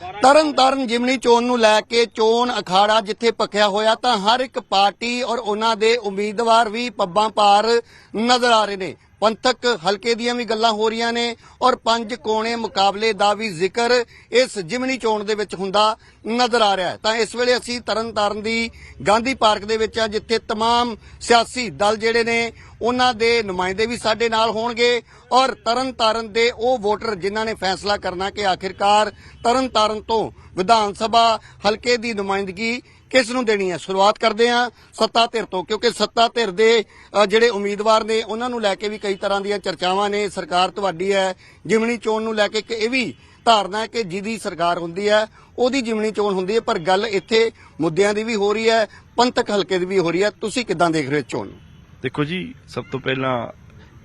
ਤਰਨ ਤਾਰਨ ਜਿਮਨੀ ਚੋਣ ਨੂੰ ਲੈ ਕੇ ਚੋਣ ਅਖਾੜਾ ਜਿੱਥੇ ਪੱਕਿਆ ਹੋਇਆ ਤਾਂ ਹਰ ਇੱਕ ਪਾਰਟੀ ਔਰ ਉਹਨਾਂ ਦੇ ਉਮੀਦਵਾਰ ਵੀ ਪੱਬਾਂ ਪਾਰ ਨਜ਼ਰ ਆ ਰਹੇ ਨੇ। ਪੰਥਕ ਹਲਕੇ ਦੀਆਂ ਵੀ ਗੱਲਾਂ ਹੋ ਰਹੀਆਂ ਨੇ ਔਰ ਪੰਜ ਕੋਣੇ ਮੁਕਾਬਲੇ ਦਾ ਵੀ ਜ਼ਿਕਰ ਇਸ ਜਿਮਨੀ ਚੋਣ ਦੇ ਵਿੱਚ ਹੁੰਦਾ ਨਜ਼ਰ ਆ ਰਿਹਾ ਹੈ ਤਾਂ ਇਸ ਵੇਲੇ ਅਸੀਂ ਤਰਨ ਤਾਰਨ ਦੀ ਗਾਂਧੀ ਪਾਰਕ ਦੇ ਵਿੱਚ ਆ ਜਿੱਥੇ तमाम ਸਿਆਸੀ ਦਲ ਜਿਹੜੇ ਨੇ ਉਹਨਾਂ ਦੇ ਨੁਮਾਇੰਦੇ ਵੀ ਸਾਡੇ ਨਾਲ ਹੋਣਗੇ ਔਰ ਤਰਨ ਤਾਰਨ ਦੇ ਉਹ ਵੋਟਰ ਜਿਨ੍ਹਾਂ ਨੇ ਫੈਸਲਾ ਕਰਨਾ ਕਿ ਆਖਿਰਕਾਰ ਤਰਨ ਤਾਰਨ ਤੋਂ ਵਿਧਾਨ ਸਭਾ ਹਲਕੇ ਦੀ ਨੁਮਾਇੰਦਗੀ ਕਿਸ ਨੂੰ ਦੇਣੀ ਹੈ? ਸ਼ੁਰੂਆਤ ਕਰਦੇ ਹਾਂ ਸੱਤਾ ਧਿਰ ਤੋਂ, ਕਿਉਂਕਿ ਸੱਤਾ ਧਿਰ ਦੇ ਜਿਹੜੇ ਉਮੀਦਵਾਰ ਨੇ, ਉਹਨਾਂ ਨੂੰ ਲੈ ਕੇ ਵੀ ਕਈ ਤਰ੍ਹਾਂ ਦੀਆਂ ਚਰਚਾਵਾਂ ਨੇ। ਸਰਕਾਰ ਤੁਹਾਡੀ ਹੈ, ਜਿਮਣੀ ਚੋਣ ਨੂੰ ਲੈ ਕੇ ਇਹ ਵੀ ਧਾਰਨਾ ਹੈ ਕਿ ਜਿਹਦੀ ਸਰਕਾਰ ਹੁੰਦੀ ਹੈ, ਉਹਦੀ ਜਿਮਣੀ ਚੋਣ ਹੁੰਦੀ ਹੈ, ਪਰ ਗੱਲ ਇੱਥੇ ਮੁੱਦਿਆਂ ਦੀ ਵੀ ਹੋ ਰਹੀ ਹੈ, ਪੰਥਕ ਹਲਕੇ ਦੀ ਵੀ ਹੋ ਰਹੀ ਹੈ। ਤੁਸੀਂ ਕਿੱਦਾਂ ਦੇਖ ਰਹੇ ਹੋ ਚੋਣ ਨੂੰ? ਦੇਖੋ ਜੀ, ਸਭ ਤੋਂ ਪਹਿਲਾਂ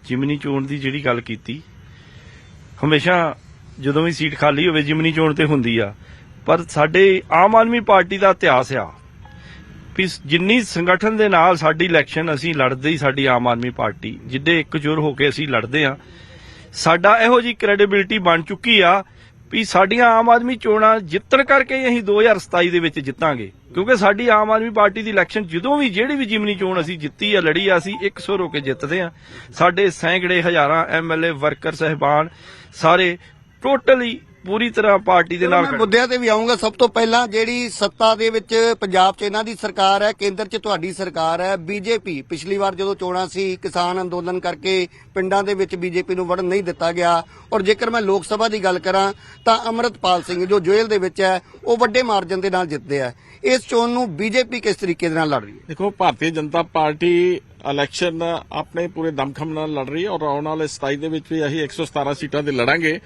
ਜਿਮਨੀ ਚੋਣ ਦੀ ਜਿਹੜੀ ਗੱਲ ਕੀਤੀ, ਹਮੇਸ਼ਾ ਜਦੋਂ ਵੀ ਸੀਟ ਖਾਲੀ ਹੋਵੇ ਜਿਮਨੀ ਚੋਣ ਤੇ ਹੁੰਦੀ ਆ। ਪਰ ਸਾਡੇ ਆਮ ਆਦਮੀ ਪਾਰਟੀ ਦਾ ਇਤਿਹਾਸ ਆ ਵੀ ਜਿੰਨੀ ਸੰਗਠਨ ਦੇ ਨਾਲ ਸਾਡੀ ਇਲੈਕਸ਼ਨ ਅਸੀਂ ਲੜਦੇ ਹੀ ਸਾਡੀ ਆਮ ਆਦਮੀ ਪਾਰਟੀ ਜਿੱਡੇ ਇਕਜੁਰ ਹੋ ਕੇ ਅਸੀਂ ਲੜਦੇ ਆ ਸਾਡਾ ਇਹੋ ਜੀ ਕ੍ਰੈਡੀਬਿਲਟੀ ਬਣ ਚੁੱਕੀ ਆ ਵੀ ਸਾਡੀਆਂ ਆਮ ਆਦਮੀ ਚੋਣਾਂ ਜਿੱਤਣ ਕਰਕੇ ਹੀ ਅਸੀਂ 2027 ਦੇ ਵਿੱਚ ਜਿੱਤਾਂਗੇ। ਕਿਉਂਕਿ ਸਾਡੀ ਆਮ ਆਦਮੀ ਪਾਰਟੀ ਦੀ ਇਲੈਕਸ਼ਨ ਜਦੋਂ ਵੀ ਜਿਹੜੀ ਵੀ ਜਿਮਨੀ ਚੋਣ ਅਸੀਂ ਜਿੱਤੀ ਆ, ਲੜੀ ਆ, ਅਸੀਂ 100 ਹੋ ਕੇ ਜਿੱਤਦੇ ਆ ਸਾਡੇ ਸੈਂਕੜੇ ਹਜ਼ਾਰਾਂ ਐਮਐਲਏ ਵਰਕਰ ਸਹਿਬਾਨ, ਸਾਰੇ ਟੋਟਲੀ ਪੂਰੀ ਤਰ੍ਹਾਂ ਪਾਰਟੀ ਦੇ ਨਾਲ ਮੈਂ ਮੁੱਦਿਆਂ ਤੇ ਵੀ ਆਉਂਗਾ ਸਭ ਤੋਂ ਪਹਿਲਾਂ ਜਿਹੜੀ ਸੱਤਾ ਦੇ ਵਿੱਚ ਪੰਜਾਬ 'ਚ ਇਹਨਾਂ ਦੀ ਸਰਕਾਰ ਹੈ ਕੇਂਦਰ 'ਚ ਤੁਹਾਡੀ ਸਰਕਾਰ ਹੈ ਬੀਜੇਪੀ। ਪਿਛਲੀ ਵਾਰ ਜਦੋਂ ਚੋਣਾਂ ਸੀ ਕਿਸਾਨ ਅੰਦੋਲਨ ਕਰਕੇ ਪਿੰਡਾਂ ਦੇ ਵਿੱਚ ਬੀਜੇਪੀ ਨੂੰ ਵੜਨ ਨਹੀਂ ਦਿੱਤਾ ਗਿਆ। ਔਰ ਜੇਕਰ ਮੈਂ ਲੋਕ ਸਭਾ ਦੀ ਗੱਲ ਕਰਾਂ ਤਾਂ ਅਮਰਤਪਾਲ ਸਿੰਘ ਜੋ ਜੇਲ੍ਹ ਦੇ ਵਿੱਚ ਹੈ ਉਹ ਵੱਡੇ ਮਾਰਜਨ ਦੇ ਨਾਲ ਜਿੱਤਦੇ ਆ। ਇਸ ਚੋਣ ਨੂੰ ਬੀਜੇਪੀ ਕਿਸ ਤਰੀਕੇ ਦੇ ਨਾਲ ਲੜ ਰਹੀ ਹੈ? ਦੇਖੋ ਭਾਰਤੀ ਜਨਤਾ ਪਾਰਟੀ ਇਲੈਕਸ਼ਨ ਆਪਣੇ ਪੂਰੇ ਦਮਖਮ ਨਾਲ ਲੜ ਰਹੀ ਹੈ ਔਰ ਆਉਣ ਵਾਲੇ 27 ਦੇ ਵਿੱਚ ਵੀ ਅਸੀਂ 117 ਸੀਟਾਂ ਤੇ ਲੜਾਂਗੇ।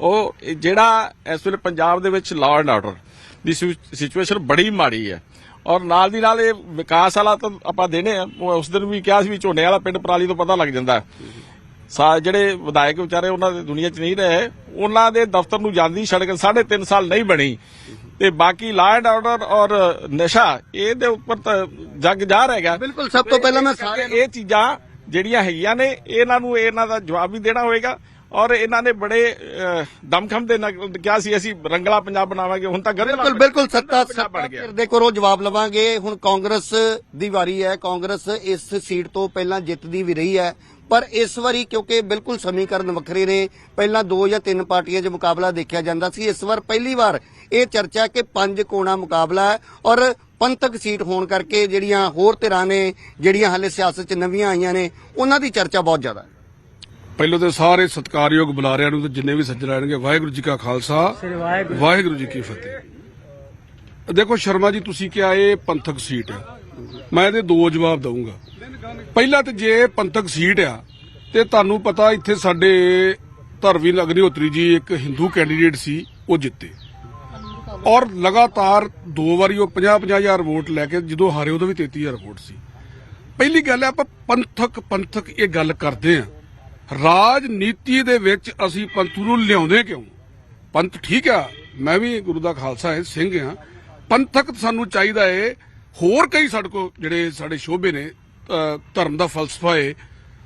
ਉਹ ਜਿਹੜਾ ਇਸ ਵੇਲੇ ਪੰਜਾਬ ਦੇ ਵਿੱਚ ਲਾਅ ਐਂਡ ਆਰਡਰ ਦੀ ਸਿਚੁਏਸ਼ਨ ਬੜੀ ਮਾੜੀ ਹੈ। ਔਰ ਨਾਲ ਦੀ ਨਾਲ ਇਹ ਵਿਕਾਸ ਵਾਲਾ ਤਾਂ ਆਪਾਂ ਦੇਣੇ ਆ। ਉਸ ਦਿਨ ਵੀ ਕਿਹਾ ਸੀ ਵੀ ਝੋਨੇ ਵਾਲਾ ਪਿੰਡ ਪਰਾਲੀ ਤੋਂ ਪਤਾ ਲੱਗ ਜਾਂਦਾ। ਸਾ ਜਿਹੜੇ ਵਿਧਾਇਕ ਵਿਚਾਰੇ ਉਹਨਾਂ ਦੇ ਦੁਨੀਆ 'ਚ ਨਹੀਂ ਰਹੇ ਉਹਨਾਂ ਦੇ ਦਫ਼ਤਰ ਨੂੰ ਜਾਂਦੀ ਸੜਕ ਸਾਢੇ ਤਿੰਨ ਸਾਲ ਨਹੀਂ ਬਣੀ। ਤੇ ਬਾਕੀ ਲਾਅ ਐਂਡ ਆਰਡਰ ਔਰ ਨਸ਼ਾ ਇਹਦੇ ਉੱਪਰ ਤਾਂ ਜੱਗ ਜਾ ਹੈਗਾ ਬਿਲਕੁਲ ਸਭ ਤੋਂ ਪਹਿਲਾਂ ਮੈਂ ਸਾਰੇ ਇਹ ਚੀਜ਼ਾਂ ਜਿਹੜੀਆਂ ਹੈਗੀਆਂ ਨੇ ਇਹਨਾਂ ਨੂੰ ਇਹਨਾਂ ਦਾ ਜਵਾਬ ਵੀ ਦੇਣਾ ਹੋਏਗਾ। ਔਰ ਇਹਨਾਂ ਨੇ ਬੜੇ ਦਮਖਮ ਦੇ ਨਾਲ ਕਿਹਾ ਸੀ ਅਸੀਂ ਰੰਗਲਾ ਪੰਜਾਬ ਬਣਾਵਾਂਗੇ ਹੁਣ ਤਾਂ ਗਰਮਲਾ ਬਿਲਕੁਲ ਬਿਲਕੁਲ ਸੱਤਾ ਸੱਤਾ ਦੇ ਕੋਲੋਂ ਜਵਾਬ ਲਵਾਂਗੇ। ਹੁਣ ਕਾਂਗਰਸ ਦੀ ਵਾਰੀ ਹੈ ਕਾਂਗਰਸ ਇਸ ਸੀਟ ਤੋਂ ਪਹਿਲਾਂ ਜਿੱਤਦੀ ਵੀ ਰਹੀ ਹੈ। ਪਰ ਇਸ ਵਾਰੀ ਕਿਉਂਕਿ ਬਿਲਕੁਲ ਸਮੀਕਰਨ ਵੱਖਰੇ ਨੇ ਪਹਿਲਾਂ ਦੋ ਜਾਂ ਤਿੰਨ ਪਾਰਟੀਆਂ 'ਚ ਮੁਕਾਬਲਾ ਦੇਖਿਆ ਜਾਂਦਾ ਸੀ। ਇਸ ਵਾਰ ਪਹਿਲੀ ਵਾਰ ਇਹ ਚਰਚਾ ਕਿ ਪੰਜ ਕੋਣਾ ਮੁਕਾਬਲਾ ਹੈ ਔਰ ਪੰਥਕ ਸੀਟ ਹੋਣ ਕਰਕੇ ਜਿਹੜੀਆਂ ਹੋਰ ਧਿਰਾਂ ਨੇ ਜਿਹੜੀਆਂ ਹਾਲੇ ਸਿਆਸਤ 'ਚ ਨਵੀਆਂ ਆਈਆਂ ਨੇ ਉਹਨਾਂ ਦੀ ਚਰਚਾ ਬਹੁਤ ਜ਼ਿਆਦਾ ਹੈ। ਪਹਿਲਾਂ ਤੇ ਸਾਰੇ ਸਤਿਕਾਰਯੋਗ ਬੁਲਾਰਿਆਂ ਨੂੰ ਤੇ ਜਿੰਨੇ ਵੀ ਸੱਜਣ ਆਣਗੇ ਵਾਹਿਗੁਰੂ ਜੀ ਕਾ ਖਾਲਸਾ ਵਾਹਿਗੁਰੂ ਜੀ ਕੀ ਫਤਿਹ। ਦੇਖੋ ਸ਼ਰਮਾ ਜੀ ਤੁਸੀਂ ਕਿਹਾ ਇਹ ਪੰਥਕ ਸੀਟ ਹੈ ਮੈਂ ਇਹਦੇ ਦੋ ਜਵਾਬ ਦਊਂਗਾ। ਪਹਿਲਾ ਤੇ ਜੇ ਪੰਥਕ ਸੀਟ ਆ ਤੇ ਤੁਹਾਨੂੰ ਪਤਾ ਇੱਥੇ ਸਾਡੇ ਧਰਮਵੀਰ ਅਗਨੀਹੋਤਰੀ ਜੀ ਇੱਕ ਹਿੰਦੂ ਕੈਂਡੀਡੇਟ ਸੀ ਉਹ ਜਿੱਤੇ। ਔਰ ਲਗਾਤਾਰ ਦੋ ਵਾਰੀ ਉਹ 50 ਹਜ਼ਾਰ ਵੋਟ ਲੈ ਕੇ ਜਦੋਂ ਹਾਰੇ ਉਦੋਂ ਵੀ 33000 ਵੋਟ ਸੀ। ਪਹਿਲੀ ਗੱਲ ਹੈ ਆਪਾਂ ਪੰਥਕ ਪੰਥਕ ਇਹ ਗੱਲ ਕਰਦੇ ਆ ਰਾਜਨੀਤੀ ਦੇ ਵਿੱਚ ਅਸੀਂ ਪੰਥ ਨੂੰ ਲਿਆਉਂਦੇ ਕਿਉਂ? ਪੰਥ ਠੀਕ ਆ, ਮੈਂ ਵੀ ਗੁਰੂ ਦਾ ਖਾਲਸਾ ਹੈ, ਸਿੰਘ ਆ ਪੰਥਕ ਸਾਨੂੰ ਚਾਹੀਦਾ ਏ ਹੋਰ ਕਈ ਸਾਡੇ ਕੋਲ ਜਿਹੜੇ ਸਾਡੇ ਸ਼ੋਭੇ ਨੇ ਧਰਮ ਦਾ ਫਲਸਫਾ ਏ,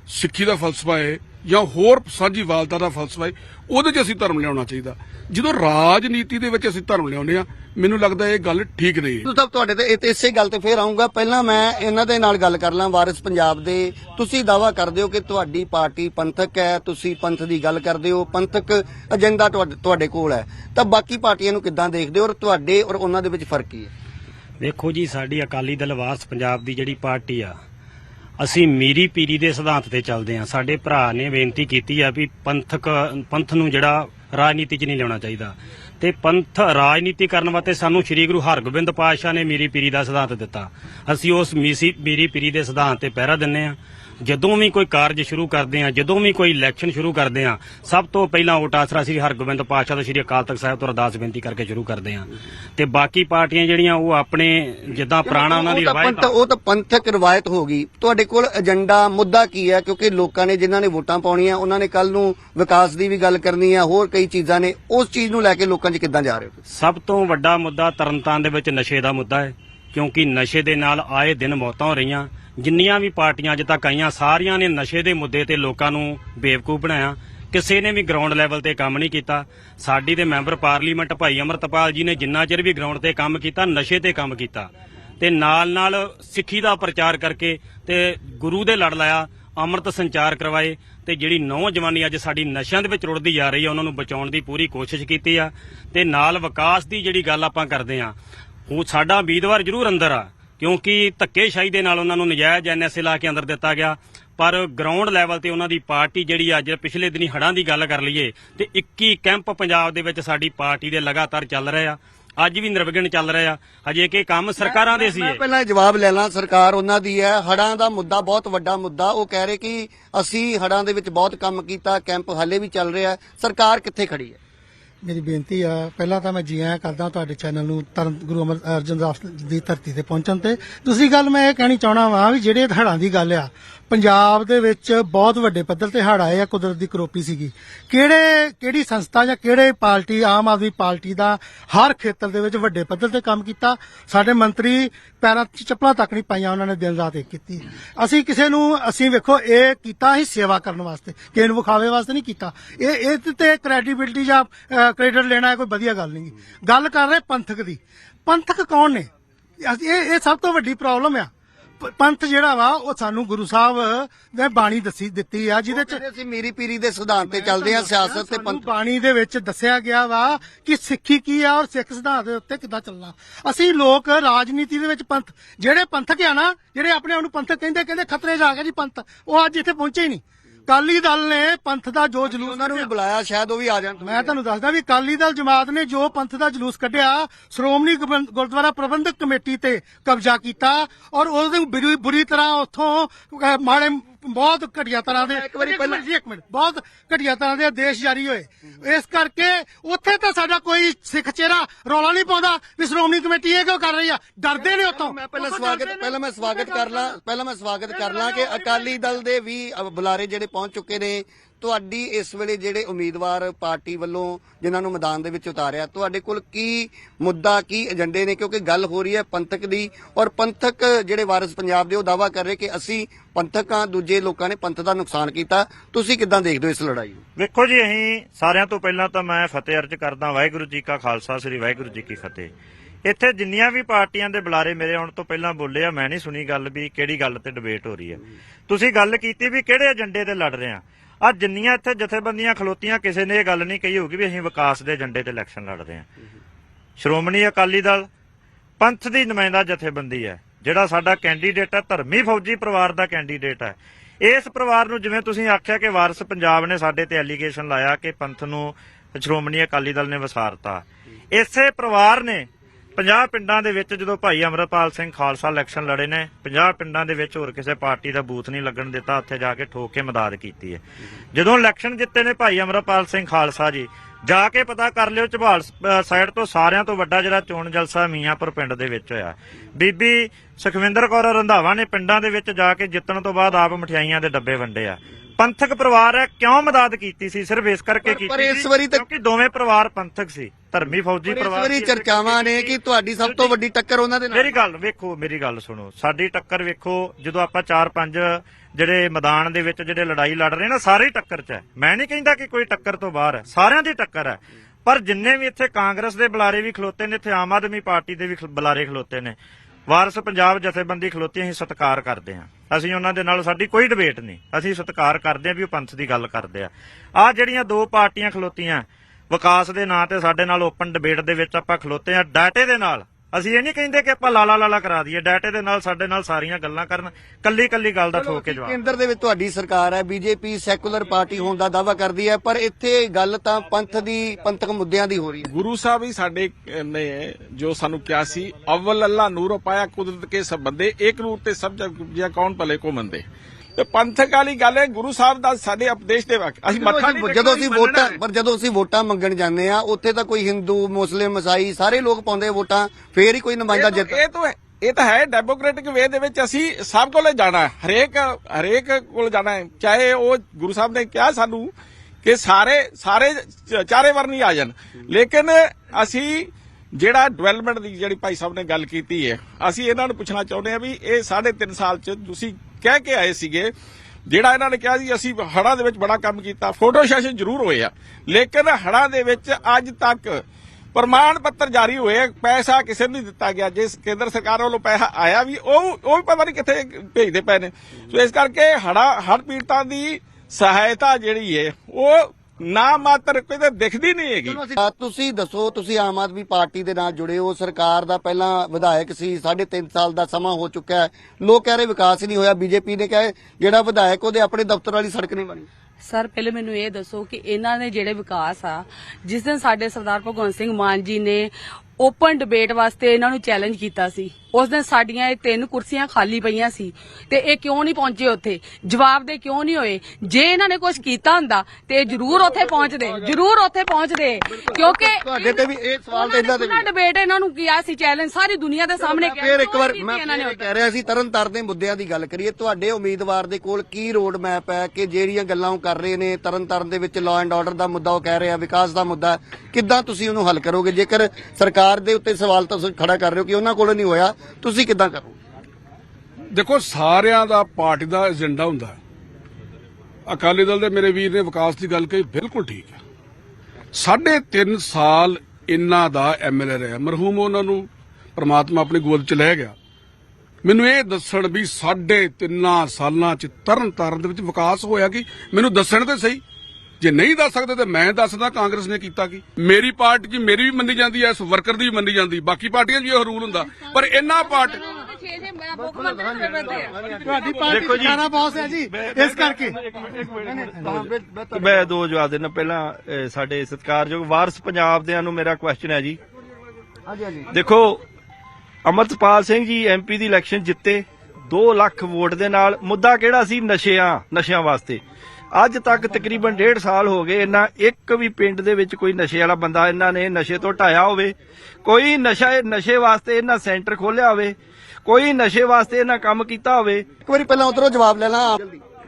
ਸਿੱਖੀ ਦਾ ਫਲਸਫਾ ਏ ਜਾਂ ਹੋਰ ਸਾਂਝੀਵਾਲਤਾ ਦਾ ਫਲਸਫਾ ਏ ਉਹਦੇ 'ਚ ਅਸੀਂ ਧਰਮ ਲਿਆਉਣਾ ਚਾਹੀਦਾ। ਜਦੋਂ ਰਾਜਨੀਤੀ ਦੇ ਵਿੱਚ ਅਸੀਂ ਧਰਮ ਲਿਆਉਂਦੇ ਆ ਮੈਨੂੰ ਲੱਗਦਾ ਇਹ ਗੱਲ ਠੀਕ ਨਹੀਂ ਹੈ। ਤਾਂ ਤੁਹਾਡੇ ਤੇ ਇਹ ਤੇ ਇਸੇ ਗੱਲ ਤੇ ਫੇਰ ਆਉਂਗਾ ਪਹਿਲਾਂ ਮੈਂ ਇਹਨਾਂ ਦੇ ਨਾਲ ਗੱਲ ਕਰ ਲਾਂ ਵਾਰਿਸ ਪੰਜਾਬ ਦੇ। ਤੁਸੀਂ ਦਾਵਾ ਕਰਦੇ ਹੋ ਕਿ ਤੁਹਾਡੀ ਪਾਰਟੀ ਪੰਥਕ ਹੈ ਤੁਸੀਂ ਪੰਥ ਦੀ ਗੱਲ ਕਰਦੇ ਹੋ ਪੰਥਕ ਏਜੰਡਾ ਤੁਹਾਡੇ ਤੁਹਾਡੇ ਕੋਲ ਹੈ। ਤਾਂ ਬਾਕੀ ਪਾਰਟੀਆਂ ਨੂੰ ਕਿੱਦਾਂ ਦੇਖਦੇ ਹੋ ਔਰ ਤੁਹਾਡੇ ਔਰ ਉਹਨਾਂ ਦੇ ਵਿੱਚ ਫ਼ਰਕ ਕੀ ਹੈ? ਦੇਖੋ ਜੀ ਸਾਡੀ ਅਕਾਲੀ ਦਲ ਵਾਰਸ ਪੰਜਾਬ ਦੀ ਜਿਹੜੀ ਪਾਰਟੀ ਆ ਅਸੀਂ ਮੀਰੀ ਪੀਰੀ ਦੇ ਸਿਧਾਂਤ ਤੇ ਚੱਲਦੇ ਹਾਂ। ਸਾਡੇ ਭਰਾ ਨੇ ਬੇਨਤੀ ਕੀਤੀ ਆ ਵੀ ਪੰਥਕ, ਪੰਥ ਨੂੰ ਜਿਹੜਾ ਰਾਜਨੀਤੀ 'ਚ ਨਹੀਂ ਲਿਆਉਣਾ ਚਾਹੀਦਾ। ਤੇ ਪੰਥ ਰਾਜਨੀਤੀ ਕਰਨ ਵਾਸਤੇ ਸਾਨੂੰ ਸ੍ਰੀ ਗੁਰੂ ਹਰਗੋਬਿੰਦ ਪਾਤਸ਼ਾਹ ਨੇ ਮੀਰੀ ਪੀਰੀ ਦਾ ਸਿਧਾਂਤ ਦਿੱਤਾ। ਅਸੀਂ ਉਸ ਮੀਸੀ, ਮੀਰੀ ਪੀਰੀ ਦੇ ਸਿਧਾਂਤ ਤੇ ਪਹਿਰਾ ਦਿੰਨੇ ਆ ਜਦੋਂ ਵੀ ਕੋਈ ਕਾਰਜ ਸ਼ੁਰੂ ਕਰਦੇ ਆ ਜਦੋਂ ਵੀ ਕੋਈ ਇਲੈਕਸ਼ਨ ਸ਼ੁਰੂ ਕਰਦੇ ਆ ਸਭ ਤੋਂ ਪਹਿਲਾਂ ਓਟ ਆਸਰਾ ਸ੍ਰੀ ਹਰਗੋਬਿੰਦ ਪਾਤਸ਼ਾਹ ਤੋਂ ਸ੍ਰੀ ਅਕਾਲ ਤਖਤ ਸਾਹਿਬ ਤੋਂ ਅਰਦਾਸ ਬੇਨਤੀ ਕਰਕੇ ਸ਼ੁਰੂ ਕਰਦੇ ਆ ਤੇ ਬਾਕੀ ਪਾਰਟੀਆਂ ਜਿਹੜੀਆਂ ਉਹ ਆਪਣੇ ਜਿੱਦਾਂ ਪੁਰਾਣਾ ਉਹਨਾਂ ਦੀ ਤਾਂ ਰਵਾਇਤ ਉਹ ਤਾਂ ਪੰਥਕ ਰਵਾਇਤ ਹੋ ਗਈ। ਤੁਹਾਡੇ ਕੋਲ ਏਜੰਡਾ ਮੁੱਦਾ ਕੀ ਹੈ? ਕਿਉਂਕਿ ਲੋਕਾਂ ਨੇ ਜਿਨ੍ਹਾਂ ਨੇ ਵੋਟਾਂ ਪਾਉਣੀਆਂ ਉਹਨਾਂ ਨੇ ਕੱਲ ਨੂੰ ਵਿਕਾਸ ਦੀ ਵੀ ਗੱਲ ਕਰਨੀ ਹੈ ਹੋਰ ਕਈ ਚੀਜ਼ਾਂ ਨੇ। ਉਸ ਚੀਜ਼ ਨੂੰ ਲੈ ਕੇ ਲੋਕਾਂ 'ਚ ਕਿੱਦਾਂ ਜਾ ਰਹੇ ਹੋ ਸਭ ਤੋਂ ਵੱਡਾ ਮੁੱਦਾ ਤਰਨਤਾਰਨ ਦੇ ਵਿੱਚ ਨਸ਼ੇ ਦਾ ਮੁੱਦਾ ਹੈ। ਕਿਉਂਕਿ ਨਸ਼ੇ ਦੇ ਨਾਲ ਆਏ ਦਿਨ ਮੌਤਾਂ ਹੋ ਰਹੀਆਂ। ਜਿੰਨੀਆਂ ਵੀ ਪਾਰਟੀਆਂ ਅੱਜ ਤੱਕ ਆਈਆਂ, ਸਾਰੀਆਂ ਨੇ ਨਸ਼ੇ ਦੇ ਮੁੱਦੇ ਤੇ ਲੋਕਾਂ ਨੂੰ ਬੇਵਕੂਫ ਬਣਾਇਆ। ਕਿਸੇ ਨੇ ਵੀ ਗਰਾਊਂਡ ਲੈਵਲ ਤੇ ਕੰਮ ਨਹੀਂ ਕੀਤਾ। ਸਾਡੀ ਤੇ ਮੈਂਬਰ ਪਾਰਲੀਮੈਂਟ ਭਾਈ ਅਮਰਤਪਾਲ ਜੀ ਨੇ ਜਿੰਨਾ ਚਿਰ ਵੀ ਗਰਾਊਂਡ ਤੇ ਕੰਮ ਕੀਤਾ, ਨਸ਼ੇ ਤੇ ਕੰਮ ਕੀਤਾ। ਤੇ ਨਾਲ ਨਾਲ ਸਿੱਖੀ ਦਾ ਪ੍ਰਚਾਰ ਕਰਕੇ ਤੇ ਗੁਰੂ ਦੇ ਲੜ ਲਾਇਆ, ਅੰਮ੍ਰਿਤ ਸੰਚਾਰ ਕਰਵਾਏ ਤੇ ਜਿਹੜੀ ਨੌਜਵਾਨੀ ਅੱਜ ਸਾਡੀ ਨਸ਼ਿਆਂ ਦੇ ਵਿੱਚ ਰੁੜਦੀ ਜਾ ਰਹੀ ਆ, ਉਹਨਾਂ ਨੂੰ ਬਚਾਉਣ ਦੀ ਪੂਰੀ ਕੋਸ਼ਿਸ਼ ਕੀਤੀ ਆ। ਤੇ ਨਾਲ ਵਿਕਾਸ ਦੀ ਜਿਹੜੀ ਗੱਲ ਆਪਾਂ ਕਰਦੇ ਆ ਉਹ ਸਾਡਾ ਉਮੀਦਵਾਰ ਜ਼ਰੂਰ ਅੰਦਰ ਆ ਕਿਉਂਕਿ ਧੱਕੇਸ਼ਾਹੀ ਦੇ ਨਾਲ ਉਹਨਾਂ ਨੂੰ ਨਜਾਇਜ਼ ਐਨਐਸਏ ਲਾ ਕੇ ਅੰਦਰ ਦਿੱਤਾ ਗਿਆ। ਪਰ ਗਰਾਊਂਡ ਲੈਵਲ ਤੇ ਉਹਨਾਂ ਦੀ ਪਾਰਟੀ ਜਿਹੜੀ ਅੱਜ ਪਿਛਲੇ ਦਿਨੀ ਹੜਾਂ ਦੀ ਗੱਲ ਕਰ ਲਈਏ ਤੇ 21 ਕੈਂਪ ਪੰਜਾਬ ਦੇ ਵਿੱਚ ਸਾਡੀ ਪਾਰਟੀ ਦੇ ਲਗਾਤਾਰ ਚੱਲ ਰਹੇ ਆ। ਅੱਜ ਵੀ ਨਿਰਵਿਘਨ ਚੱਲ ਰਹੇ ਆ। ਹਜੇ ਕਿ ਕੰਮ ਸਰਕਾਰਾਂ ਦੇ ਸੀ ਮੈਂ। ਪਹਿਲਾਂ ਜਵਾਬ ਲੈ ਲਾਂ ਸਰਕਾਰ ਉਹਨਾਂ ਦੀ ਹੈ। ਹੜਾਂ ਦਾ ਮੁੱਦਾ ਬਹੁਤ ਵੱਡਾ ਮੁੱਦਾ ਉਹ ਕਹਿ ਰਹੇ ਕਿ ਅਸੀਂ ਹੜਾਂ ਦੇ ਵਿੱਚ ਬਹੁਤ ਕੰਮ ਕੀਤਾ ਕੈਂਪ ਹਾਲੇ ਵੀ ਚੱਲ ਰਿਹਾ। ਸਰਕਾਰ ਕਿੱਥੇ ਖੜੀ ਹੈ? ਮੇਰੀ ਬੇਨਤੀ ਆ, ਪਹਿਲਾਂ ਤਾਂ ਮੈਂ ਜੀ ਆਇਆਂ ਕਰਦਾ ਤੁਹਾਡੇ ਚੈਨਲ ਨੂੰ ਤਰਨ, ਗੁਰੂ ਅਮਰ, ਅਰਜਨ ਦਾਸ ਦੀ ਧਰਤੀ ਤੇ ਪਹੁੰਚਣ ਤੇ। ਦੂਸਰੀ ਗੱਲ ਮੈਂ ਇਹ ਕਹਿਣੀ ਚਾਹਣਾ ਵਾਂ ਵੀ ਜਿਹੜੇ ਹੜ੍ਹਾਂ ਦੀ ਗੱਲ ਆ, ਪੰਜਾਬ ਦੇ ਵਿੱਚ ਬਹੁਤ ਵੱਡੇ ਪੱਧਰ ਤੇ ਹੜ੍ਹ ਆਏ ਆ, ਕੁਦਰਤ ਦੀ ਕਰੋਪੀ ਸੀਗੀ। ਕਿਹੜੇ, ਕਿਹੜੀ ਸੰਸਥਾ ਜਾਂ ਕਿਹੜੇ ਪਾਰਟੀ, ਆਮ ਆਦਮੀ ਪਾਰਟੀ ਦਾ ਹਰ ਖੇਤਰ ਦੇ ਵਿੱਚ ਵੱਡੇ ਪੱਧਰ ਤੇ ਕੰਮ ਕੀਤਾ? ਸਾਡੇ ਮੰਤਰੀ ਪੈਰਾਂ 'ਚ ਚੱਪਲਾਂ ਤੱਕ ਨਹੀਂ ਪਾਈਆਂ ਉਹਨਾਂ ਨੇ ਦਿਨ ਰਾਤ ਇੱਕ ਕੀਤੀ। ਅਸੀਂ ਕਿਸੇ ਨੂੰ, ਅਸੀਂ ਵੇਖੋ, ਇਹ ਕੀਤਾ ਹੀ ਸੇਵਾ ਕਰਨ ਵਾਸਤੇ। ਕਿਸੇ ਨੂੰ ਵਿਖਾਵੇ ਵਾਸਤੇ ਨਹੀਂ ਕੀਤਾ। ਇਹ ਇਹ ਤੇ- ਕ੍ਰੈਡੀਬਿਲਟੀ ਜਾਂ ਕ੍ਰੈਡਿਟ ਲੈਣਾ ਕੋਈ ਵਧੀਆ ਗੱਲ ਨਹੀਂ। ਗੱਲ ਕਰ ਰਹੇ ਪੰਥਕ ਦੀ। ਪੰਥਕ ਕੌਣ ਨੇ? ਅਸੀਂ- ਇਹ ਇਹ ਸਭ ਤੋਂ ਵੱਡੀ ਪ੍ਰੋਬਲਮ ਆ। ਪੰਥ ਜਿਹੜਾ ਵਾ ਉਹ ਸਾਨੂੰ ਗੁਰੂ ਸਾਹਿਬ ਨੇ ਬਾਣੀ ਦੱਸੀ ਦਿੱਤੀ ਆ ਜਿਹਦੇ ਚ ਅਸੀਂ ਮੀਰੀ ਪੀਰੀ ਦੇ ਸਿਧਾਂਤ ਤੇ ਚੱਲਦੇ ਹਾਂ ਸਿਆਸਤ ਤੇ ਪੰਥ। ਬਾਣੀ ਦੇ ਵਿੱਚ ਦੱਸਿਆ ਗਿਆ ਵਾ ਕਿ ਸਿੱਖੀ ਕੀ ਆ ਔਰ ਸਿੱਖ ਸਿਧਾਂਤ ਦੇ ਉੱਤੇ ਕਿੱਦਾਂ ਚੱਲਣਾ। ਅਸੀਂ ਲੋਕ ਰਾਜਨੀਤੀ ਦੇ ਵਿੱਚ ਪੰਥ ਜਿਹੜੇ ਪੰਥਕ ਆ ਨਾ ਜਿਹੜੇ ਆਪਣੇ ਆਪ ਨੂੰ ਪੰਥਕ ਕਹਿੰਦੇ ਕਹਿੰਦੇ ਖਤਰੇ 'ਚ ਆ ਗਿਆ ਜੀ ਪੰਥ ਉਹ ਅੱਜ ਇੱਥੇ ਪਹੁੰਚੇ ਹੀ ਨਹੀਂ। ਕਾਲੀ ਦਲ ਨੇ ਪੰਥ ਦਾ ਜੋ ਜਲੂਸ ਉਹਨਾਂ ਨੂੰ ਵੀ ਬੁਲਾਇਆ ਸ਼ਾਇਦ ਉਹ ਵੀ ਆ ਜਾਣ। ਮੈਂ ਤੁਹਾਨੂੰ ਦੱਸਦਾ ਵੀ ਕਾਲੀ ਦਲ ਜਮਾਤ ਨੇ ਜੋ ਪੰਥ ਦਾ ਜਲੂਸ ਕੱਢਿਆ ਸ਼੍ਰੋਮਣੀ ਗੁਰਦੁਆਰਾ ਪ੍ਰਬੰਧਕ ਕਮੇਟੀ ਤੇ ਕਬਜ਼ਾ ਕੀਤਾ ਔਰ ਉਹਦੇ ਬੁਰੀ- ਤਰ੍ਹਾਂ ਉੱਥੋਂ ਮਾੜੇ ਬਹੁਤ ਘਟੀਆ ਤਰ੍ਹਾਂ ਦੇ ਇੱਕ ਵਾਰੀ ਪਹਿਲਾਂ- ਜੀ ਇੱਕ ਮਿੰਟ। ਬਹੁਤ ਘਟੀਆ ਤਰ੍ਹਾਂ ਦੇ ਆਦੇਸ਼ ਜਾਰੀ ਹੋਏ। ਇਸ ਕਰਕੇ ਉੱਥੇ ਤਾਂ ਸਾਡਾ ਕੋਈ ਸਿੱਖ ਚਿਹਰਾ ਰੌਲਾ ਨਹੀਂ ਪਾਉਂਦਾ ਵੀ ਸ਼੍ਰੋਮਣੀ ਕਮੇਟੀ ਇਹ ਕਿਉਂ ਕਰ ਰਹੀ ਆ? ਡਰਦੇ ਨੇ ਉੱਥੋਂ। ਮੈਂ ਪਹਿਲਾਂ ਸਵਾਗਤ। ਪਹਿਲਾਂ ਮੈਂ ਸਵਾਗਤ ਕਰ ਲਾਂ ਪਹਿਲਾਂ ਮੈਂ ਸਵਾਗਤ ਕਰ ਲਾਂ ਕਿ ਅਕਾਲੀ ਦਲ ਦੇ ਵੀ ਬੁਲਾਰੇ ਜਿਹੜੇ ਪਹੁੰਚ ਚੁੱਕੇ ਨੇ। ਤੁਹਾਡੀ ਇਸ ਵੇਲੇ ਜਿਹੜੇ ਉਮੀਦਵਾਰ ਪਾਰਟੀ ਵੱਲੋਂ ਜਿਨ੍ਹਾਂ ਨੂੰ ਮੈਦਾਨ ਦੇ ਵਿੱਚ ਉਤਾਰਿਆ, ਤੁਹਾਡੇ ਕੋਲ ਕੀ ਮੁੱਦਾ, ਕੀ ਏਜੰਡੇ ਨੇ? ਕਿਉਂਕਿ ਗੱਲ ਹੋ ਰਹੀ ਹੈ ਪੰਥਕ ਦੀ ਔਰ ਪੰਥਕ ਜਿਹੜੇ ਵਾਰਿਸ ਪੰਜਾਬ ਦੇ ਉਹ ਦਾਵਾ ਕਰ ਰਹੇ ਕਿ ਅਸੀਂ ਪੰਥਕਾਂ, ਦੂਜੇ ਲੋਕਾਂ ਨੇ ਪੰਥ ਦਾ ਨੁਕਸਾਨ ਕੀਤਾ। ਤੁਸੀਂ ਕਿੱਦਾਂ ਦੇਖਦੇ ਹੋ ਇਸ ਲੜਾਈ ਨੂੰ? ਵੇਖੋ ਜੀ, ਅਸੀਂ ਸਾਰਿਆਂ ਤੋਂ ਪਹਿਲਾਂ ਤਾਂ ਮੈਂ ਫਤਿਹ ਅਰਜ ਕਰਦਾ, ਵਾਹਿਗੁਰੂ ਜੀ ਕਾ ਖਾਲਸਾ, ਸ੍ਰੀ ਵਾਹਿਗੁਰੂ ਜੀ ਕੀ ਫਤਿਹ। ਇੱਥੇ ਜਿੰਨੀਆਂ ਵੀ ਪਾਰਟੀਆਂ ਦੇ ਬੁਲਾਰੇ ਮੇਰੇ ਆਉਣ ਤੋਂ ਪਹਿਲਾਂ ਬੋਲੇ ਆ ਮੈਂ ਨਹੀਂ ਸੁਣੀ ਗੱਲ ਵੀ ਕਿਹੜੀ ਗੱਲ ਤੇ ਡਿਬੇਟ ਹੋ ਰਹੀ ਹੈ। ਤੁਸੀਂ ਗੱਲ ਕੀਤੀ ਵੀ ਕਿਹੜੇ ਏਜੰਡੇ ਤੇ ਲੜ ਰਹੇ ਆ? ਆ ਜਿੰਨੀਆਂ ਇੱਥੇ ਜਥੇਬੰਦੀਆਂ ਖਲੋਤੀਆਂ, ਕਿਸੇ ਨੇ ਇਹ ਗੱਲ ਨਹੀਂ ਕਹੀ ਹੋਊਗੀ ਵੀ ਅਸੀਂ ਵਿਕਾਸ ਦੇ ਏਜੰਡੇ ਤੇ ਇਲੈਕਸ਼ਨ ਲੜਦੇ ਆ ਸ਼੍ਰੋਮਣੀ ਅਕਾਲੀ ਦਲ ਪੰਥ ਦੀ ਨੁਮਾਇੰਦਾ ਜਥੇਬੰਦੀ ਹੈ, ਜਿਹੜਾ ਸਾਡਾ ਕੈਂਡੀਡੇਟ ਹੈ, ਧਰਮੀ ਫੌਜੀ ਪਰਿਵਾਰ ਦਾ ਕੈਂਡੀਡੇਟ ਹੈ। ਇਸ ਪਰਿਵਾਰ ਨੂੰ ਜਿਵੇਂ ਤੁਸੀਂ ਆਖਿਆ ਕਿ ਵਾਰਸ ਪੰਜਾਬ ਨੇ ਸਾਡੇ ਤੇ ਐਲੀਗੇਸ਼ਨ ਲਾਇਆ ਕਿ ਪੰਥ ਨੂੰ ਸ਼੍ਰੋਮਣੀ ਅਕਾਲੀ ਦਲ ਨੇ ਵਸਾਰਤਾ। ਇਸੇ ਪਰਿਵਾਰ ਨੇ 50 ਪਿੰਡਾਂ ਦੇ ਵਿੱਚ ਜਦੋਂ ਭਾਈ ਅਮਰਪਾਲ ਸਿੰਘ ਖਾਲਸਾ ਇਲੈਕਸ਼ਨ ਲੜੇ ਨੇ 50 ਪਿੰਡਾਂ ਦੇ ਵਿੱਚ ਹੋਰ ਕਿਸੇ ਪਾਰਟੀ ਦਾ ਬੂਥ ਨਹੀਂ ਲੱਗਣ ਦਿੱਤਾ, ਉੱਥੇ ਜਾ ਕੇ ਠੋਕ ਕੇ ਮਦਦ ਕੀਤੀ ਹੈ। ਜਦੋਂ ਇਲੈਕਸ਼ਨ ਜਿੱਤੇ ਨੇ ਭਾਈ ਅਮਰਪਾਲ ਸਿੰਘ ਖਾਲਸਾ ਜੀ, ਜਾ ਕੇ ਪਤਾ ਕਰ ਲਿਓ ਝਬਾਲ ਸਾਈਡ ਤੋਂ ਸਾਰਿਆਂ ਤੋਂ ਵੱਡਾ ਜਿਹੜਾ ਚੋਣ ਜਲਸਾ ਮੀਆਂਪੁਰ ਪਿੰਡ ਦੇ ਵਿੱਚ ਹੋਇਆ। ਬੀਬੀ ਸੁਖਵਿੰਦਰ ਕੌਰ ਰੰਧਾਵਾ ਨੇ ਪਿੰਡਾਂ ਦੇ ਵਿੱਚ ਜਾ ਕੇ ਜਿੱਤਣ ਤੋਂ ਬਾਅਦ ਆਪ ਮਠਿਆਈਆਂ ਦੇ ਡੱਬੇ ਵੰਡੇ ਆ। ਪੰਥਕ ਪਰਿਵਾਰ ਹੈ ਕਿਉਂ ਮਦਦ ਕੀਤੀ ਸੀ? ਸਿਰਫ ਇਸ ਕਰਕੇ ਕੀਤੀ ਪਰ ਇਸ ਸੀ ਵਾਰੀ ਤਾਂ- ਕਿਉਂਕਿ ਦੋਵੇਂ ਪਰਿਵਾਰ ਪੰਥਕ ਸੀ। ਧਰਮੀ ਫੌਜੀ ਪਰ ਇਸ ਪਰਿਵਾਰ ਵਾਰੀ ਸੀ। ਚਰਚਾਵਾਂ ਨੇ ਕਿ ਤੁਹਾਡੀ ਸਭ ਤੋਂ ਵੱਡੀ ਟੱਕਰ ਉਹਨਾਂ ਦੇ ਨਾਲ। ਮੇਰੀ ਗੱਲ ਵੇਖੋ ਮੇਰੀ ਗੱਲ ਸੁਣੋ। ਸਾਡੀ ਟੱਕਰ ਵੇਖੋ ਜਦੋਂ ਆਪਾਂ 4-5 ਜਿਹੜੇ ਮੈਦਾਨ ਦੇ ਵਿੱਚ ਜਿਹੜੇ ਲੜਾਈ ਲੜ ਰਹੇ ਨਾ ਸਾਰੇ ਟੱਕਰ 'ਚ ਹੈ। ਮੈਂ ਨਹੀਂ ਕਹਿੰਦਾ ਕਿ ਕੋਈ ਟੱਕਰ ਤੋਂ ਬਾਹਰ ਹੈ। ਸਾਰਿਆਂ ਦੀ ਟੱਕਰ ਹੈ। ਪਰ ਜਿੰਨੇ ਵੀ ਇੱਥੇ ਕਾਂਗਰਸ ਦੇ ਬੁਲਾਰੇ ਵੀ ਖਲੋਤੇ ਨੇ ਇੱਥੇ ਆਮ ਆਦਮੀ ਪਾਰਟੀ ਦੇ ਵੀ ਬੁਲਾਰੇ ਖਲੋਤੇ ਨੇ ਵਾਰਸ ਪੰਜਾਬ ਜਥੇਬੰਦੀ ਖਲੋਤੀ ਅਸੀਂ ਸਤਿਕਾਰ ਕਰਦੇ ਹਾਂ ਅਸੀਂ ਉਹਨਾਂ ਦੇ ਨਾਲ ਸਾਡੀ ਕੋਈ ਡਿਬੇਟ ਨਹੀਂ। ਅਸੀਂ ਸਤਿਕਾਰ ਕਰਦੇ ਹਾਂ ਵੀ ਉਹ ਪੰਥ ਦੀ ਗੱਲ ਕਰਦੇ ਆ। ਆ ਜਿਹੜੀਆਂ ਦੋ ਪਾਰਟੀਆਂ ਖਲੋਤੀਆਂ, ਵਿਕਾਸ ਦੇ ਨਾਂ ਤੇ ਸਾਡੇ ਨਾਲ ਓਪਨ ਡਿਬੇਟ ਦੇ ਵਿੱਚ ਆਪਾਂ ਖਲੋਤੇ ਆ, ਡਾਟੇ ਦੇ ਨਾਲ ਅਸੀਂ ਇਹ ਨਹੀਂ ਕਹਿੰਦੇ ਕਿ ਆਪਾਂ ਲਾਲਾ ਲਾਲਾ ਕਰਾ ਦਈਏ ਡਾਟੇ ਦੇ ਨਾਲ ਸਾਡੇ ਨਾਲ ਸਾਰੀਆਂ ਗੱਲਾਂ ਕਰਨ ਕੱਲੀ ਕੱਲੀ ਗੱਲ ਦਾ ਠੋਕ ਕੇ ਜਵਾਬ। ਕੇਂਦਰ ਦੇ ਵਿੱਚ ਤੁਹਾਡੀ ਸਰਕਾਰ ਹੈ ਬੀਜੇਪੀ ਸੈਕੂਲਰ ਪਾਰਟੀ ਹੋਣ ਦਾ ਦਾਅਵਾ ਕਰਦੀ ਹੈ ਪਰ ਇੱਥੇ ਗੱਲ ਤਾਂ ਪੰਥ ਦੀ ਪੰਥਕ ਮੁੱਦਿਆਂ ਦੀ ਹੋ ਰਹੀ ਹੈ। ਗੁਰੂ ਸਾਹਿਬ ਹੀ ਸਾਡੇ ਨੇ ਜੋ ਸਾਨੂੰ ਕਿਹਾ ਸੀ ਅਵਲ ਅੱਲਾ ਨੂਰ ਪਾਇਆ ਕੁਦਰਤ ਕੇ ਸਭ ਬੰਦੇ ਇੱਕ ਨੂਰ ਤੇ ਸਭ ਜਗ ਜਿਆ ਕੌਣ ਭਲੇ ਕੋ ਮੰਦੇ? ਤੇ ਪੰਥਕ ਵਾਲੀ ਗੱਲ ਹੈ ਗੁਰੂ ਸਾਹਿਬ ਦਾ ਸਾਡੇ ਉਪਦੇਸ਼ ਦੇ ਵਾਕ ਅਸੀਂ ਮੱਥਾ ਜਦੋਂ ਅਸੀਂ ਵੋਟਾਂ। ਪਰ ਜਦੋਂ ਅਸੀਂ ਵੋਟਾਂ ਮੰਗਣ ਜਾਂਦੇ ਆ ਉੱਥੇ ਤਾਂ ਕੋਈ ਹਿੰਦੂ ਮੁਸਲਿਮ ਈਸਾਈ ਸਾਰੇ ਲੋਕ ਪਾਉਂਦੇ ਵੋਟਾਂ ਫੇਰ ਹੀ ਕੋਈ ਨੁਮਾਇੰਦਾ ਜਿੱਤ ਇਹ ਤਾਂ ਇਹ ਤਾਂ ਹੈ ਡੈਮੋਕ੍ਰੈਟਿਕ ਵੇ ਦੇ ਵਿੱਚ ਅਸੀਂ ਸਭ ਕੋਲੇ ਜਾਣਾ ਹਰੇਕ ਹਰੇਕ ਕੋਲ ਜਾਣਾ ਹੈ ਚਾਹੇ ਉਹ ਗੁਰੂ ਸਾਹਿਬ ਨੇ ਕਿਹਾ ਸਾਨੂੰ ਕਿ ਸਾਰੇ ਸਾਰੇ ਚਾਰੇ ਵਰਨੀ ਆ ਜਾਣ ਲੇਕਿਨ ਅਸੀਂ ਜਿਹੜਾ ਡਿਵੈਲਪਮੈਂਟ ਦੀ ਜਿਹੜੀ ਭਾਈ ਸਾਹਿਬ ਨੇ ਗੱਲ ਕੀਤੀ ਹੈ ਅਸੀਂ ਇਹਨਾਂ ਨੂੰ ਪੁੱਛਣਾ ਚਾਹੁੰਦੇ ਹਾਂ ਵੀ ਇਹ 3.5 ਸਾਲ ਚ ਤੁਸੀਂ ਕਹਿ ਕੇ ਆਏ ਸੀਗੇ, ਜਿਹੜਾ ਇਹਨਾਂ ਨੇ ਕਿਹਾ ਜੀ ਅਸੀਂ ਹੜ੍ਹਾਂ ਦੇ ਵਿੱਚ ਬੜਾ ਕੰਮ ਕੀਤਾ, ਫੋਟੋ ਸੈਸ਼ਨ ਜ਼ਰੂਰ ਹੋਏ ਆ। ਲੇਕਿਨ ਹੜਾਂ ਦੇ ਵਿੱਚ ਅੱਜ ਤੱਕ ਪ੍ਰਮਾਣ ਪੱਤਰ ਜਾਰੀ ਹੋਏ ਪੈਸਾ ਕਿਸੇ ਨੂੰ ਦਿੱਤਾ ਗਿਆ। ਜਿਸ ਕੇਂਦਰ ਸਰਕਾਰ ਵੱਲੋਂ ਪੈਸਾ ਆਇਆ ਵੀ, ਉਹ ਉਹ ਵੀ ਪਤਾ ਨਹੀਂ ਕਿੱਥੇ ਭੇਜਦੇ ਪਏ ਨੇ। ਸੋ ਇਸ ਕਰਕੇ ਹੜਾ ਹੜ ਪੀੜਤਾਂ ਦੀ ਸਹਾਇਤਾ ਜਿਹੜੀ ਹੈ, ਉਹ ਨਾ ਮਾਤਰ ਕਿਤੇ ਦਿਖਦੀ ਨਹੀਂ ਹੈਗੀ। ਅ, ਤੁਸੀਂ ਦੱਸੋ ਤੁਸੀਂ ਆਮ ਆਦਮੀ ਪਾਰਟੀ ਦੇ ਨਾਲ ਜੁੜੇ ਹੋ ਸਰਕਾਰ ਦਾ ਪਹਿਲਾਂ ਵਿਧਾਇਕ ਸੀ 3.5 ਸਾਲ ਦਾ ਸਮਾਂ ਹੋ ਚੁੱਕਾ ਹੈ। ਲੋਕ ਕਹਿ ਰਹੇ ਵਿਕਾਸ ਹੀ ਨਹੀਂ ਹੋਇਆ ਬੀਜੇਪੀ ਨੇ ਕਹੇ ਜਿਹੜਾ ਵਿਧਾਇਕ ਉਹਦੇ ਆਪਣੇ ਦਫ਼ਤਰ ਵਾਲੀ ਸੜਕ ਨਹੀਂ ਬਣੀ। ਸਰ ਪਹਿਲੇ ਮੈਨੂੰ ਇਹ ਦੱਸੋ ਕਿ ਇਹਨਾਂ ਨੇ ਜਿਹੜੇ ਵਿਕਾਸ ਆ ਜਿਸ ਦਿਨ ਸਾਡੇ ਸਰਦਾਰ ਭਗਵੰਤ ਸਿੰਘ ਮਾਨ ਜੀ ਨੇ ਓਪਨ ਡਿਬੇਟ ਵਾਸਤੇ ਇਹਨਾਂ ਨੂੰ ਚੈਲੰਜ ਕੀਤਾ ਸੀ। ਉਸ ਦਿਨ ਸਾਡੀਆਂ ਇਹ ਤਿੰਨ ਕੁਰਸੀਆਂ ਖਾਲੀ ਪਈਆਂ ਸੀ ਤੇ ਇਹ ਕਿਉਂ ਨਹੀਂ ਪਹੁੰਚੇ ਉੱਥੇ? ਜਵਾਬ ਦੇ ਕਿਉਂ ਨਹੀਂ ਹੋਏ? ਜੇ ਇਹਨਾਂ ਨੇ ਕੁਝ ਕੀਤਾ ਹੁੰਦਾ ਤੇ ਜ਼ਰੂਰ ਉੱਥੇ ਪਹੁੰਚਦੇ ਜ਼ਰੂਰ ਉੱਥੇ ਪਹੁੰਚਦੇ। ਕਿਉਂਕਿ ਤੁਹਾਡੇ ਤੇ ਵੀ ਇਹ ਸਵਾਲ ਤਾਂ ਇਦਾਂ ਦੇ ਡਿਬੇਟ ਇਹਨਾਂ ਨੂੰ ਕੀਤਾ ਸੀ ਚੈਲੰਜ ਸਾਰੀ ਦੁਨੀਆ ਦੇ ਸਾਹਮਣੇ ਕਿਹਾ ਫਿਰ ਇੱਕ ਵਾਰ ਮੈਂ? ਕਹਿ ਰਿਹਾ ਸੀ ਤਰਨ ਤਾਰਨ ਦੇ ਮੁੱਦਿਆਂ ਦੀ ਗੱਲ ਕਰੀਏ ਤੁਹਾਡੇ ਉਮੀਦਵਾਰ ਦੇ ਕੋਲ ਕੀ ਰੋਡ ਮੈਪ ਹੈ ਕਿ ਜਿਹੜੀਆਂ ਗੱਲਾਂ ਉਹ ਕਰ ਰਹੇ ਨੇ? ਤਰਨ ਤਾਰਨ ਦੇ ਵਿੱਚ ਲਾਅ ਐਂਡ ਆਰਡਰ ਦਾ ਮੁੱਦਾ ਉਹ ਕਹਿ ਰਹੇ ਆ ਵਿਕਾਸ ਦਾ ਮੁੱਦਾ। ਕਿੱਦਾਂ ਤੁਸੀਂ ਉਹਨੂੰ ਹੱਲ ਕਰੋਗੇ? ਜੇਕਰ ਸਰਕਾਰ ਦੇ ਉੱਤੇ ਸਵਾਲ ਤੁਸੀਂ ਖੜਾ ਕਰ ਰਹੇ ਹੋ ਕਿ ਉਹਨਾਂ ਕੋਲ ਨਹੀਂ ਹੋਇਆ, ਤੁਸੀਂ ਕਿੱਦਾਂ ਕਰੋ ਦੇਖੋ, ਸਾਰਿਆਂ ਦਾ ਪਾਰਟੀ ਦਾ ਏਜੰਡਾ ਹੁੰਦਾ ਹੈ। ਅਕਾਲੀ ਦਲ ਦੇ ਮੇਰੇ ਵੀਰ ਨੇ ਵਿਕਾਸ ਦੀ ਗੱਲ ਕਹੀ, ਬਿਲਕੁਲ ਠੀਕ ਹੈ। ਸਾਢੇ ਤਿੰਨ ਸਾਲ ਇਹਨਾਂ ਦਾ ਐਮਐਲਏ ਰਿਹਾ। ਮਰਹੂਮ ਉਹਨਾਂ ਨੂੰ, ਪ੍ਰਮਾਤਮਾ ਆਪਣੀ ਗੋਦ ਚ ਲੈ ਗਿਆ। ਮੈਨੂੰ ਇਹ ਦੱਸਣ ਵੀ ਸਾਢੇ ਤਿੰਨਾਂ ਸਾਲਾਂ ਚ ਤਰਨ ਤਾਰਨ ਦੇ ਵਿੱਚ ਵਿਕਾਸ ਹੋਇਆ ਕਿ ਮੈਨੂੰ ਦੱਸਣ ਤੇ ਸਹੀ। ਜੇ ਨਹੀਂ ਦੱਸ ਸਕਦੇ ਤੇ ਮੈਂ ਦੱਸਦਾ ਕਾਂਗਰਸ ਨੇ ਕੀਤਾ ਕੀ। ਮੇਰੀ ਪਾਰਟੀ 'ਚ ਮੇਰੀ ਵੀ ਮੰਨੀ ਜਾਂਦੀ ਐ ਇਸ ਵਰਕਰ ਦੀ ਵੀ ਮੰਨੀ ਜਾਂਦੀ। ਬਾਕੀ ਪਾਰਟੀਆਂ 'ਚ ਵੀ ਇਹ ਰੂਲ ਹੁੰਦਾ। ਪਰ ਇਹਨਾਂ ਪਾਰਟੀ ਤੁਹਾਡੀ ਪਾਰਟੀ ਦਾ ਖਾਣਾ ਬੌਸ ਹੈ ਜੀ ਇਸ ਕਰਕੇ। ਮੈਂ ਦੋ ਜਵਾਬ ਦੇਣਾ ਪਹਿਲਾਂ ਅਹ, ਸਾਡੇ ਸਤਿਕਾਰਯੋਗ ਵਾਰਸ ਪੰਜਾਬ ਦਿਆਂ ਨੂੰ ਮੇਰਾ ਕੁਐਸਚਨ ਹੈ ਜੀ। ਹਾਂਜੀ ਹਾਂਜੀ। ਦੇਖੋ ਅਮਰਤਪਾਲ ਸਿੰਘ ਜੀ ਐਮਪੀ ਦੀ ਇਲੈਕਸ਼ਨ ਜਿੱਤੇ 2 ਲੱਖ ਵੋਟ ਦੇ ਨਾਲ ਮੁੱਦਾ ਕਿਹੜਾ ਸੀ? ਨਸ਼ਿਆਂ ਨਸ਼ਿਆਂ ਵਾਸਤੇ। ਅੱਜ ਤੱਕ ਤਕਰੀਬਨ 1.5 ਸਾਲ ਹੋ ਗਏ ਇਹਨਾਂ ਇੱਕ ਵੀ ਪਿੰਡ ਦੇ ਵਿੱਚ ਕੋਈ ਨਸ਼ੇ ਵਾਲਾ ਬੰਦਾ ਇਹਨਾਂ ਨੇ ਨਸ਼ੇ ਤੋਂ ਢਾਇਆ ਹੋਵੇ ਕੋਈ ਨਸ਼ਾ ਨਸ਼ੇ ਵਾਸਤੇ ਇਹਨਾਂ ਸੈਂਟਰ ਖੋਲਿਆ ਹੋਵੇ ਕੋਈ ਨਸ਼ੇ ਵਾਸਤੇ ਇਹਨਾਂ ਕੰਮ ਕੀਤਾ ਹੋਵੇ। ਇੱਕ ਵਾਰੀ ਪਹਿਲਾਂ ਉਧਰੋਂ ਜਵਾਬ ਲੈ ਲਾਂ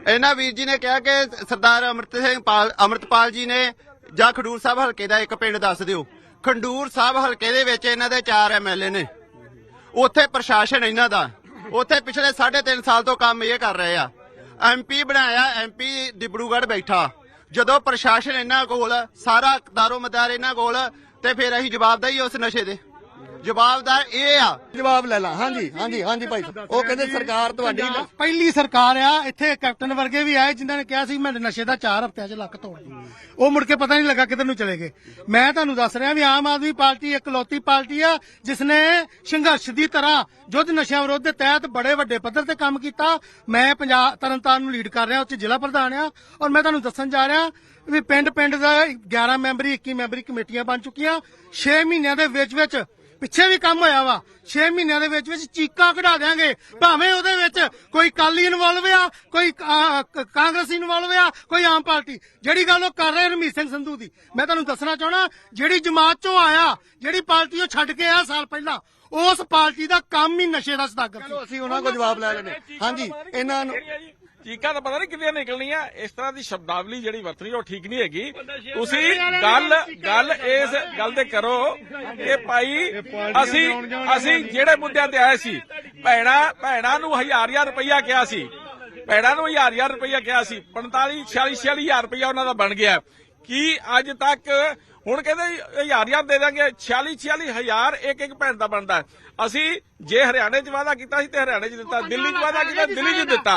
ਇਹਨਾਂ ਵੀਰ ਜੀ ਨੇ ਕਿਹਾ ਕਿ ਸਰਦਾਰ ਅਮਰਤ ਸਿੰਘ ਪਾਲ ਅਮਰਤਪਾਲ ਜੀ ਨੇ ਜਾਂ ਖਡੂਰ ਸਾਹਿਬ ਹਲਕੇ ਦਾ ਇੱਕ ਪਿੰਡ ਦੱਸ ਦਿਓ। ਖੰਡੂਰ ਸਾਹਿਬ ਹਲਕੇ ਦੇ ਵਿੱਚ ਇਹਨਾਂ ਦੇ 4 ਐਮਐਲਏ ਨੇ। ਉੱਥੇ ਪ੍ਰਸ਼ਾਸਨ ਇਹਨਾਂ ਦਾ। ਉੱਥੇ ਪਿਛਲੇ 3.5 ਸਾਲ ਤੋਂ ਕੰਮ ਇਹ ਕਰ ਰਹੇ ਆ। ਐਮਪੀ ਬਣਾਇਆ ਐਮਪੀ ਡਿਬੜੂਗੜ੍ਹ ਬੈਠਾ। ਜਦੋਂ ਪ੍ਰਸ਼ਾਸਨ ਇਹਨਾਂ ਕੋਲ, ਸਾਰਾ ਦਾਰੋ ਮਦਾਰ ਇਹਨਾਂ ਕੋਲ, ਤੇ ਫਿਰ ਅਸੀਂ ਜਵਾਬਦਾਰੀ ਉਸ ਨਸ਼ੇ ਦੇ। ਜਵਾਬਦਾਰ ਇਹ ਆ। ਜਵਾਬ ਲੈ ਲਾਂ। ਹਾਂਜੀ ਹਾਂਜੀ ਹਾਂਜੀ ਭਾਈ ਸਾਹਿਬ। ਉਹ ਕਹਿੰਦੇ ਸਰਕਾਰ ਤੁਹਾਡੀ ਨਾ- ਪਹਿਲੀ ਸਰਕਾਰ ਆ ਇੱਥੇ ਕੈਪਟਨ ਵਰਗੇ ਵੀ ਆਏ ਜਿਨ੍ਹਾਂ ਨੇ ਕਿਹਾ ਸੀ ਮੈਂ ਨਸ਼ੇ ਦਾ 4 ਹਫ਼ਤਿਆਂ 'ਚ ਲੱਕ ਤੋੜ ਦੂੰ। ਉਹ ਮੁੜ ਕੇ ਪਤਾ ਨਹੀਂ ਲੱਗਾ ਕਿੱਧਰ ਨੂੰ ਚਲੇ ਗਏ। ਮੈਂ ਤੁਹਾਨੂੰ ਦੱਸ ਰਿਹਾ ਵੀ ਆਮ ਆਦਮੀ ਪਾਰਟੀ ਇਕਲੌਤੀ ਪਾਰਟੀ ਆ ਜਿਸ ਨੇ ਸੰਘਰਸ਼ ਦੀ ਤਰ੍ਹਾਂ ਯੁੱਧ ਨਸ਼ਿਆਂ ਵਿਰੋਧ ਦੇ ਤਹਿਤ ਬੜੇ ਵੱਡੇ ਪੱਧਰ ਤੇ ਕੰਮ ਕੀਤਾ। ਮੈਂ ਪੰਜਾਬ ਤਰਨਤਾਰਨ ਨੂੰ ਲੀਡ ਕਰ ਰਿਹਾ ਉੱਥੇ ਜ਼ਿਲ੍ਹਾ ਪ੍ਰਧਾਨ ਆ। ਔਰ ਮੈਂ ਤੁਹਾਨੂੰ ਦੱਸਣ ਜਾ ਰਿਹਾ ਵੀ ਪਿੰਡ ਪਿੰਡ ਦਾ 11 ਮੈਂਬਰੀ 21 ਮੈਂਬਰੀ ਕਮੇਟੀਆਂ ਬਣ ਚੁੱਕੀਆਂ। 6 ਮਹੀਨਿਆਂ ਦੇ ਵਿੱਚ ਵਿੱਚ ਪਿੱਛੇ ਵੀ ਕੰਮ ਹੋਇਆ ਵਾ। 6 ਮਹੀਨਿਆਂ ਦੇ ਵਿੱਚ ਵਿੱਚ ਚੀਕਾਂ ਕਢਾ ਦਿਆਂਗੇ। ਭਾਵੇਂ ਉਹਦੇ ਵਿੱਚ ਕੋਈ ਕਾਲੀ ਇਨਵੋਲਵ ਆ ਕੋਈ ਕਾਂਗਰਸੀ ਇਨਵੋਲਵ ਆ ਕੋਈ ਆਮ ਪਾਰਟੀ। ਜਿਹੜੀ ਗੱਲ ਉਹ ਕਰ ਰਹੇ ਰਮੀਤ ਸਿੰਘ ਸੰਧੂ ਦੀ। ਮੈਂ ਤੁਹਾਨੂੰ ਦੱਸਣਾ ਚਾਹਣਾ ਜਿਹੜੀ ਜਮਾਤ ਚੋਂ ਆਇਆ ਜਿਹੜੀ ਪਾਰਟੀ ਉਹ ਛੱਡ ਕੇ ਆਇਆ ਸਾਲ ਪਹਿਲਾਂ ਉਸ ਪਾਰਟੀ ਦਾ ਕੰਮ ਹੀ ਨਸ਼ੇ ਦਾ ਸਦਾਗਰ ਸੀ। ਅਸੀਂ ਉਹਨਾਂ ਕੋਲ ਜਵਾਬ ਲੈ ਲੈਣੇ ਹਾਂਜੀ ਇਹਨਾਂ ਨੂੰ ਚੀਕਾਂ ਤਾਂ ਪਤਾ ਨਹੀਂ ਕਿੰਨੀਆਂ ਨਿਕਲਣੀਆਂ ਇਸ ਤਰ੍ਹਾਂ ਦੀ ਸ਼ਬਦਾਵਲੀ ਜਿਹੜੀ ਵਰਤਣੀ ਉਹ ਠੀਕ ਨਹੀਂ ਹੈਗੀ। ਤੁਸੀਂ ਗੱਲ ਗੱਲ ਇਸ ਗੱਲ ਤੇ ਕਰੋ ਕਿ ਭਾਈ ਅਸੀਂ ਅਸੀਂ ਜਿਹੜੇ ਮੁੱਦਿਆਂ ਤੇ ਆਏ ਸੀ ਭੈਣਾ ਭੈਣਾ ਨੂੰ ਹਜ਼ਾਰ ਹਜ਼ਾਰ ਰੁਪਈਆ ਕਿਹਾ ਸੀ। ਭੈਣਾ ਨੂੰ ਹਜ਼ਾਰ ਹਜ਼ਾਰ ਰੁਪਈਆ ਕਿਹਾ ਸੀ। 45 46 46 ਹਜ਼ਾਰ ਰੁਪਈਆ ਉਹਨਾਂ ਦਾ ਬਣ ਗਿਆ। ਕੀ ਅੱਜ ਤੱਕ ਹੁਣ ਕਹਿੰਦੇ ਹਜ਼ਾਰ ਹਜ਼ਾਰ ਦੇ ਦਾਂਗੇ 46 46 ਹਜ਼ਾਰ ਇੱਕ ਇੱਕ ਭੈਣ ਦਾ ਬਣਦਾ। ਅਸੀਂ ਜੇ ਹਰਿਆਣੇ 'ਚ ਵਾਅਦਾ ਕੀਤਾ ਸੀ ਤੇ ਹਰਿਆਣੇ 'ਚ ਦਿੱਤਾ ਦਿੱਲੀ 'ਚ ਵਾਅਦਾ ਕੀਤਾ ਦਿੱਲੀ 'ਚ ਦਿੱਤਾ।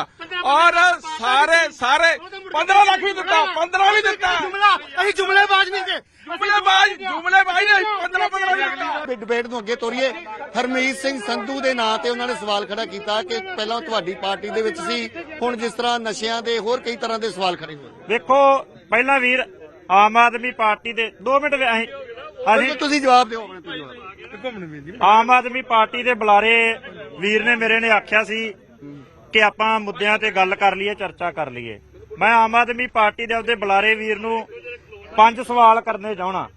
ਔਰ ਸਾਰੇ ਸਾਰੇ 15 ਲੱਖ ਵੀ ਦਿੱਤਾ 15 ਵੀ ਦਿੱਤਾ। ਜੁਮਲਾ ਅਸੀਂ ਜੁਮਲੇਬਾਜ਼ ਨਹੀਂ ਸੀ। ਜੁਮਲੇਬਾਜ਼ ਜੁਮਲੇਬਾਜ਼ ਨੇ 15 15 ਵੀ ਦਿੱਤਾ। ਡਿਬੇਟ ਨੂੰ ਅੱਗੇ ਤੋਰੀਏ। ਹਰਮੀਤ ਸਿੰਘ ਸੰਧੂ ਦੇ ਨਾਂ ਤੇ ਉਹਨਾਂ ਨੇ ਸਵਾਲ ਖੜਾ ਕੀਤਾ ਕਿ ਪਹਿਲਾਂ ਤੁਹਾਡੀ ਪਾਰਟੀ ਦੇ ਵਿੱਚ ਸੀ ਹੁਣ ਜਿਸ ਤਰ੍ਹਾਂ ਨਸ਼ਿਆਂ ਦੇ ਹੋਰ ਕਈ ਤਰ੍ਹਾਂ ਦੇ ਸਵਾਲ ਖੜੇ ਹੋਏ ਵੇਖੋ ਪਹਿਲਾਂ ਵੀਰ ਆਮ ਆਦਮੀ ਪਾਰਟੀ ਦੇ 2 ਮਿੰਟ ਵੀ ਅਸੀਂ ਅਸੀਂ ਤੁਸੀਂ ਜਵਾਬ ਦਿਓ ਆਪਣੇ ਆਮ ਆਦਮੀ ਪਾਰਟੀ ਦੇ ਬੁਲਾਰੇ ਵੀਰ ਨੇ ਮੇਰੇ ਨੇ ਆਖਿਆ ਸੀ ਕਿ ਆਪਾਂ ਮੁੱਦਿਆਂ ਤੇ ਗੱਲ ਕਰ ਲਈਏ ਚਰਚਾ ਕਰ ਲਈਏ। ਮੈਂ ਆਮ ਆਦਮੀ ਪਾਰਟੀ ਦੇ ਆਪਦੇ ਬੁਲਾਰੇ ਵੀਰ ਨੂੰ ਪੰਜ ਸਵਾਲ ਕਰਨੇ ਚਾਹਣਾ